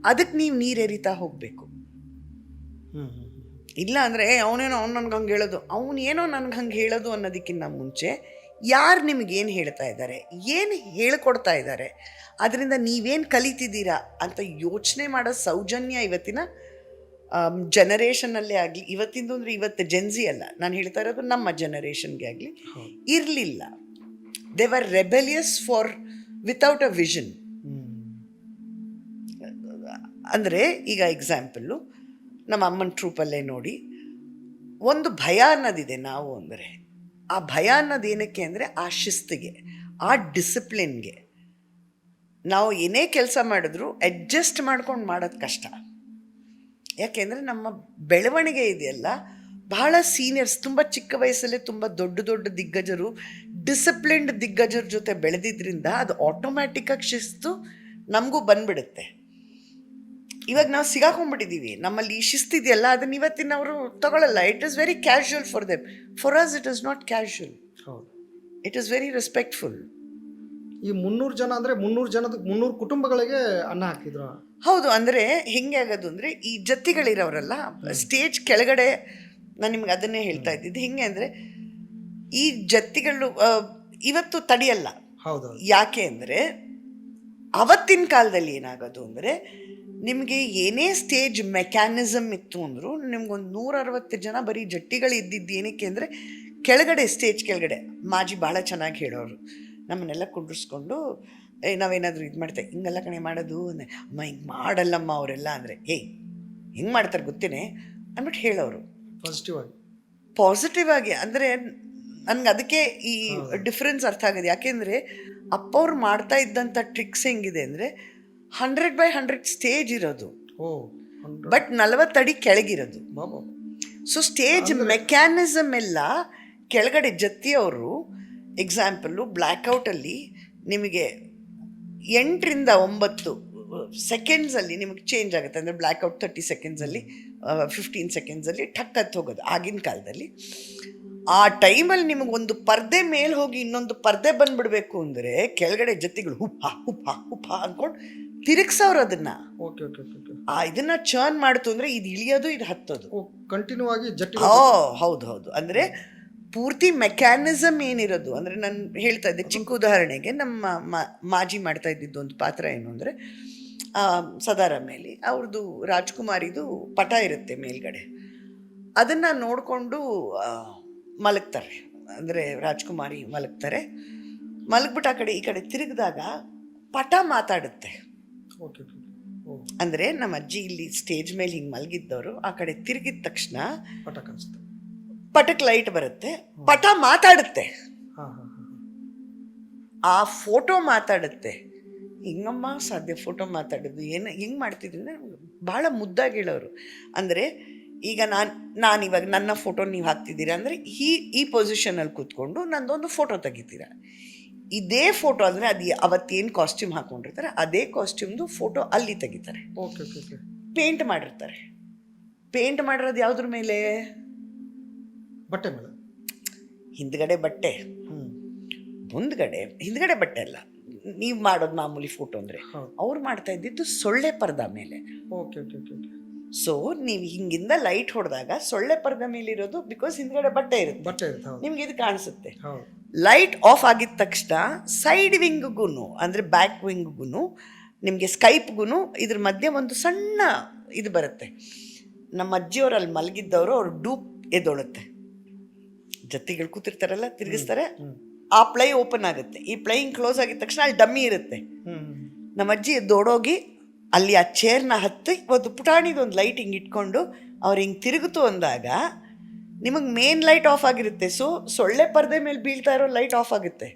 ಅದಕ್ಕೆ ನೀವು ನೀರು ಎರಿತಾ ಹೋಗಬೇಕು. ಇಲ್ಲ ಅಂದರೆ ಅವನೇನೋ ಅವ್ನು ನನ್ಗೆ ಹಂಗೆ ಹೇಳೋದು ಅವನೇನೋ ಏನೋ ನನ್ಗೆ ಹಂಗೆ ಹೇಳೋದು ಅನ್ನೋದಕ್ಕಿಂತ ಮುಂಚೆ ಯಾರು ನಿಮಗೇನು ಹೇಳ್ತಾ ಇದ್ದಾರೆ? ಏನು ಹೇಳ್ಕೊಡ್ತಾ ಇದ್ದಾರೆ? ಅದರಿಂದ ನೀವೇನು ಕಲಿತಿದ್ದೀರಾ ಅಂತ ಯೋಚನೆ ಮಾಡೋ ಸೌಜನ್ಯ ಇವತ್ತಿನ ಜನರೇಷನಲ್ಲೇ ಆಗಲಿ ಇವತ್ತಿಂದು ಅಂದರೆ ಇವತ್ತು ಜೆನ್ಸಿ ಅಲ್ಲ ನಾನು ಹೇಳ್ತಾ ಇರೋದು ನಮ್ಮ ಜನರೇಷನ್ಗೆ ಆಗಲಿ ಇರಲಿಲ್ಲ. They were rebellious for without a vision ಅಂದರೆ ಈಗ ಎಕ್ಸಾಂಪಲ್ಲು ನಮ್ಮ ಅಮ್ಮನ ಟ್ರೂಪಲ್ಲೇ ನೋಡಿ ಒಂದು ಭಯ ಅನ್ನೋದಿದೆ ನಾವು ಅಂದರೆ. ಆ ಭಯ ಅನ್ನೋದು ಏನಕ್ಕೆ ಅಂದರೆ ಆ ಶಿಸ್ತಿಗೆ, ಆ ಡಿಸಿಪ್ಲಿನ್ಗೆ ನಾವು ಏನೇ ಕೆಲಸ ಮಾಡಿದ್ರು ಅಡ್ಜಸ್ಟ್ ಮಾಡ್ಕೊಂಡು ಮಾಡೋದು ಕಷ್ಟ. ಯಾಕೆಂದರೆ ನಮ್ಮ ಬೆಳವಣಿಗೆ ಇದೆಯಲ್ಲ, ಬಹಳ ಸೀನಿಯರ್ಸ್ ತುಂಬ ಚಿಕ್ಕ ವಯಸ್ಸಲ್ಲೇ ತುಂಬ ದೊಡ್ಡ ದೊಡ್ಡ ದಿಗ್ಗಜರು ಡಿಸಿಪ್ಲಿನ್ಡ್ ದಿಗ್ಗಜರ ಜೊತೆ ಬೆಳೆದಿದ್ದರಿಂದ ಅದು ಆಟೋಮ್ಯಾಟಿಕ್ಕಾಗಿ ಶಿಸ್ತು ನಮಗೂ ಬಂದ್ಬಿಡುತ್ತೆ. ಇವಾಗ ನಾವು ಸಿಗಾಕೊಂಡ್ಬಿಟ್ಟಿದ್ದೀವಿ ನಮ್ಮಲ್ಲಿ ಈ ಶಿಸ್ತಿದೆಯಲ್ಲ ಅದನ್ನ ಇವತ್ತಿನವರು ತಗೊಳ್ಳಲ್ಲ it is very casual for them for us it is not casual ಹೌದು. ಇಟ್ ಇಸ್ ವೆರಿ ರೆಸ್ಪೆಕ್ಟ್ಫುಲ್ ಈ ಮುನ್ನೂರು ಜನ ಅಂದರೆ ಮುನ್ನೂರು ಜನದ ಮುನ್ನೂರು ಕುಟುಂಬಗಳಿಗೆ ಅನ್ನ ಹಾಕಿದ್ರು? ಹೌದು ಅಂದರೆ ಹೆಂಗೆ ಆಗೋದು ಅಂದರೆ ಈ ಜತ್ತಿಗಳಿರೋರಲ್ಲ ಸ್ಟೇಜ್ ಕೆಳಗಡೆ ನಾನು ನಿಮ್ಗೆ ಅದನ್ನೇ ಹೇಳ್ತಾ ಇದ್ದಿದ್ದು. ಹೆಂಗೆ ಅಂದರೆ ಈ ಜತ್ತಿಗಳು ಇವತ್ತು ತಡೆಯಲ್ಲ. ಹೌದು ಯಾಕೆ ಅಂದರೆ ಅವತ್ತಿನ ಕಾಲದಲ್ಲಿ ಏನಾಗೋದು ಅಂದರೆ ನಿಮಗೆ ಏನೇ ಸ್ಟೇಜ್ ಮೆಕ್ಯಾನಿಸಮ್ ಇತ್ತು ಅಂದರೂ ನಿಮ್ಗೊಂದು ನೂರ ಅರವತ್ತು ಜನ ಬರೀ ಜಟ್ಟಿಗಳು ಇದ್ದಿದ್ದು ಏನಕ್ಕೆ ಅಂದರೆ ಕೆಳಗಡೆ ಸ್ಟೇಜ್ ಕೆಳಗಡೆ. ಮಾಜಿ ಭಾಳ ಚೆನ್ನಾಗಿ ಹೇಳೋರು. ನಮ್ಮನ್ನೆಲ್ಲ ಕುಂಡ್ರಿಸ್ಕೊಂಡು ನಾವೇನಾದರೂ ಇದು ಮಾಡ್ತೇವೆ ಹಿಂಗೆಲ್ಲ ಕಣೆ ಮಾಡೋದು ಅಂದರೆ ಅಮ್ಮ ಹಿಂಗೆ ಮಾಡಲ್ಲಮ್ಮ ಅವರೆಲ್ಲ ಅಂದರೆ ಏಯ್ ಹಿಂಗೆ ಮಾಡ್ತಾರೆ ಗೊತ್ತೇನೆ ಅಂದ್ಬಿಟ್ಟು ಹೇಳೋರು. ಪಾಸಿಟಿವ್ ಆಗಿ. ಪಾಸಿಟಿವ್ ಆಗಿ. ಅಂದರೆ ನನಗೆ ಅದಕ್ಕೆ ಈ ಡಿಫ್ರೆನ್ಸ್ ಅರ್ಥ ಆಗೋದು. ಯಾಕೆಂದರೆ ಅಪ್ಪ ಅವ್ರು ಮಾಡ್ತಾ ಇದ್ದಂಥ ಟ್ರಿಕ್ಸ್ ಹೆಂಗಿದೆ ಅಂದರೆ ಹಂಡ್ರೆಡ್ ಬೈ ಹಂಡ್ರೆಡ್ ಸ್ಟೇಜ್ ಇರೋದು. ಓ ಬಟ್ ನಲವತ್ತಡಿ ಕೆಳಗಿರೋದು. ಸೊ ಸ್ಟೇಜ್ ಮೆಕ್ಯಾನಿಸಮ್ ಎಲ್ಲ ಕೆಳಗಡೆ ಜತ್ತಿಯವರು ಎಕ್ಸಾಂಪಲ್ಲು ಬ್ಲ್ಯಾಕ್ಔಟಲ್ಲಿ ನಿಮಗೆ ಎಂಟರಿಂದ ಒಂಬತ್ತು ಸೆಕೆಂಡ್ಸಲ್ಲಿ ನಿಮಗೆ ಚೇಂಜ್ ಆಗುತ್ತೆ. ಅಂದರೆ ಬ್ಲ್ಯಾಕ್ಔಟ್ ತರ್ಟಿ ಸೆಕೆಂಡ್ಸಲ್ಲಿ ಫಿಫ್ಟೀನ್ ಸೆಕೆಂಡ್ಸಲ್ಲಿ ಠಕ್ ಹತ್ತು ಹೋಗೋದು ಆಗಿನ ಕಾಲದಲ್ಲಿ. ಆ ಟೈಮಲ್ಲಿ ನಿಮಗೆ ಒಂದು ಪರ್ದೆ ಮೇಲೆ ಹೋಗಿ ಇನ್ನೊಂದು ಪರ್ದೆ ಬಂದ್ಬಿಡ್ಬೇಕು ಅಂದರೆ ಕೆಳಗಡೆ ಜೊತೆಗಳು ಹುಪ್ಪ ಹುಪ್ಪ ಹುಪ್ಪ ಅಂದ್ಕೊಂಡು ತಿರುಗ್ಸವ್ರು ಅದನ್ನ. ಓಕೆ ಓಕೆ ಓಕೆ ಆ ಇದನ್ನ ಚರ್ನ್ ಮಾಡ್ತು ಅಂದ್ರೆ ಇದು ಇಳಿಯೋದು ಇದು ಹತ್ತೋದು. ಓ ಕಂಟಿನ್ಯೂ ಆಗಿ ಜಟ್ಟಿ ಓ ಹೌದು ಹೌದು. ಅಂದ್ರೆ ಪೂರ್ತಿ ಮೆಕ್ಯಾನಿಸಮ್ ಏನಿರೋದು ಅಂದರೆ ನಾನು ಹೇಳ್ತಾ ಇದ್ದೆ ಚಿಕ್ಕ ಉದಾಹರಣೆಗೆ ನಮ್ಮ ಮಾ- ಮಾಜಿ ಮಾಡ್ತಾ ಇದ್ದಿದ್ದು ಒಂದು ಪಾತ್ರ ಏನು ಅಂದರೆ ಸದಾರ ಮೇಲೆ. ಅವ್ರದ್ದು ರಾಜ್ಕುಮಾರಿದು ಪಟ ಇರುತ್ತೆ ಮೇಲ್ಗಡೆ. ಅದನ್ನು ನೋಡಿಕೊಂಡು ಮಲಗ್ತಾರೆ. ಅಂದರೆ ರಾಜ್ಕುಮಾರಿ ಮಲಗ್ತಾರೆ. ಮಲಗ್ಬಿಟ್ಟು ಆ ಕಡೆ ಈ ಕಡೆ ತಿರುಗಿದಾಗ ಪಟ ಮಾತಾಡುತ್ತೆ. ಓಕೆ ಅಂದರೆ ನಮ್ಮ ಅಜ್ಜಿ ಇಲ್ಲಿ ಸ್ಟೇಜ್ ಮೇಲೆ ಹಿಂಗೆ ಮಲಗಿದ್ದವರು ಆ ಕಡೆ ತಿರುಗಿದ ತಕ್ಷಣ ಪಟಕ್ ಪಟಕ್ ಲೈಟ್ ಬರುತ್ತೆ ಪಟ ಮಾತಾಡುತ್ತೆ. ಆ ಫೋಟೋ ಮಾತಾಡುತ್ತೆ. ಹಿಂಗಮ್ಮ ಸಾಧ್ಯ ಫೋಟೋ ಮಾತಾಡೋದು ಏನು ಹೆಂಗೆ ಮಾಡ್ತಿದ್ವಿ ಅಂದರೆ ಭಾಳ ಮುದ್ದಾಗಿ ಹೇಳೋರು. ಅಂದರೆ ಈಗ ನಾನು ನಾನು ಇವಾಗ ನನ್ನ ಫೋಟೋ ನೀವು ಹಾಕ್ತಿದ್ದೀರಾ ಅಂದರೆ ಈ ಈ ಪೊಸಿಷನಲ್ಲಿ ಕೂತ್ಕೊಂಡು ನಂದೊಂದು ಫೋಟೋ ತೆಗಿತೀರಾ. ಇದೇ ಫೋಟೋ ಅಂದರೆ ಅದು ಅವತ್ತೇನು ಕಾಸ್ಟ್ಯೂಮ್ ಹಾಕೊಂಡಿರ್ತಾರೆ ಅದೇ ಕಾಸ್ಟ್ಯೂಮ್ದು ಫೋಟೋ ಅಲ್ಲಿ ತೆಗಿತಾರೆ. ಓಕೆ ಓಕೆ ಓಕೆ ಪೇಂಟ್ ಮಾಡಿರ್ತಾರೆ. ಪೇಂಟ್ ಮಾಡಿರೋದು ಯಾವುದ್ರ ಮೇಲೆ? ಬಟ್ಟೆ ಮೇಲೆ. ಹಿಂದ್ಗಡೆ ಬಟ್ಟೆ. ಹ್ಞೂ ಮುಂದ್ಗಡೆ ಹಿಂದ್ಗಡೆ ಬಟ್ಟೆ ಅಲ್ಲ. ನೀವು ಮಾಡೋದು ಮಾಮೂಲಿ ಫೋಟೋ ಅಂದರೆ. ಅವ್ರು ಮಾಡ್ತಾ ಇದ್ದಿದ್ದು ಸೊಳ್ಳೆ ಪರ್ದ ಮೇಲೆ. Okay okay okay okay so ನೀವು ಹಿಂಗಿಂದ ಲೈಟ್ ಹೊಡೆದಾಗ ಸೊಳ್ಳೆ ಪರ್ದ ಮೇಲೆ ಇರೋದು ಬಿಕಾಸ್ ಹಿಂದ್ಗಡೆ ಬಟ್ಟೆ ಇರುತ್ತೆ. ಬಟ್ಟೆ ಇರುತ್ತೆ ಹೌದು. ನಿಮ್ಗೆ ಇದು ಕಾಣಿಸುತ್ತೆ. ಹೌದು. ಲೈಟ್ ಆಫ್ ಆಗಿದ ತಕ್ಷಣ ಸೈಡ್ ವಿಂಗ್ಗೂ ಅಂದರೆ ಬ್ಯಾಕ್ ವಿಂಗ್ಗೂ ನಿಮಗೆ ಸ್ಕೈಪ್ಗೂ ಇದ್ರ ಮಧ್ಯೆ ಒಂದು ಸಣ್ಣ ಇದು ಬರುತ್ತೆ. ನಮ್ಮ ಅಜ್ಜಿಯವರು ಅಲ್ಲಿ ಮಲಗಿದ್ದವರು ಅವ್ರು ಡೂಪ್ ಎದ್ದೊಳುತ್ತೆ. ಜತೆಗಳು ಕೂತಿರ್ತಾರಲ್ಲ ತಿರುಗಿಸ್ತಾರೆ. ಆ ಪ್ಲೈ ಓಪನ್ ಆಗುತ್ತೆ. ಈ ಪ್ಲೈಯಿಂಗ್ ಕ್ಲೋಸ್ ಆಗಿದ ತಕ್ಷಣ ಅಲ್ಲಿ ಡಮ್ಮಿ ಇರುತ್ತೆ. ನಮ್ಮ ಅಜ್ಜಿ ಎದ್ದೋಡೋಗಿ ಅಲ್ಲಿ ಆ ಚೇರ್ನ ಹತ್ತಿ ಒಂದು ಪುಟಾಣಿದು ಒಂದು ಲೈಟ್ ಹಿಂಗೆ ಇಟ್ಕೊಂಡು ಅವ್ರು ಹಿಂಗೆ ತಿರುಗಿತು ಅಂದಾಗ ನಿಮಗೆ ಮೇನ್ ಲೈಟ್ ಆಫ್ ಆಗಿರುತ್ತೆ. ಸೊ ಸೊಳ್ಳೆ ಪರದೆ ಮೇಲೆ ಬೀಳ್ತಾ ಇರೋ ಲೈಟ್ ಆಫ್ ಆಗುತ್ತೆ.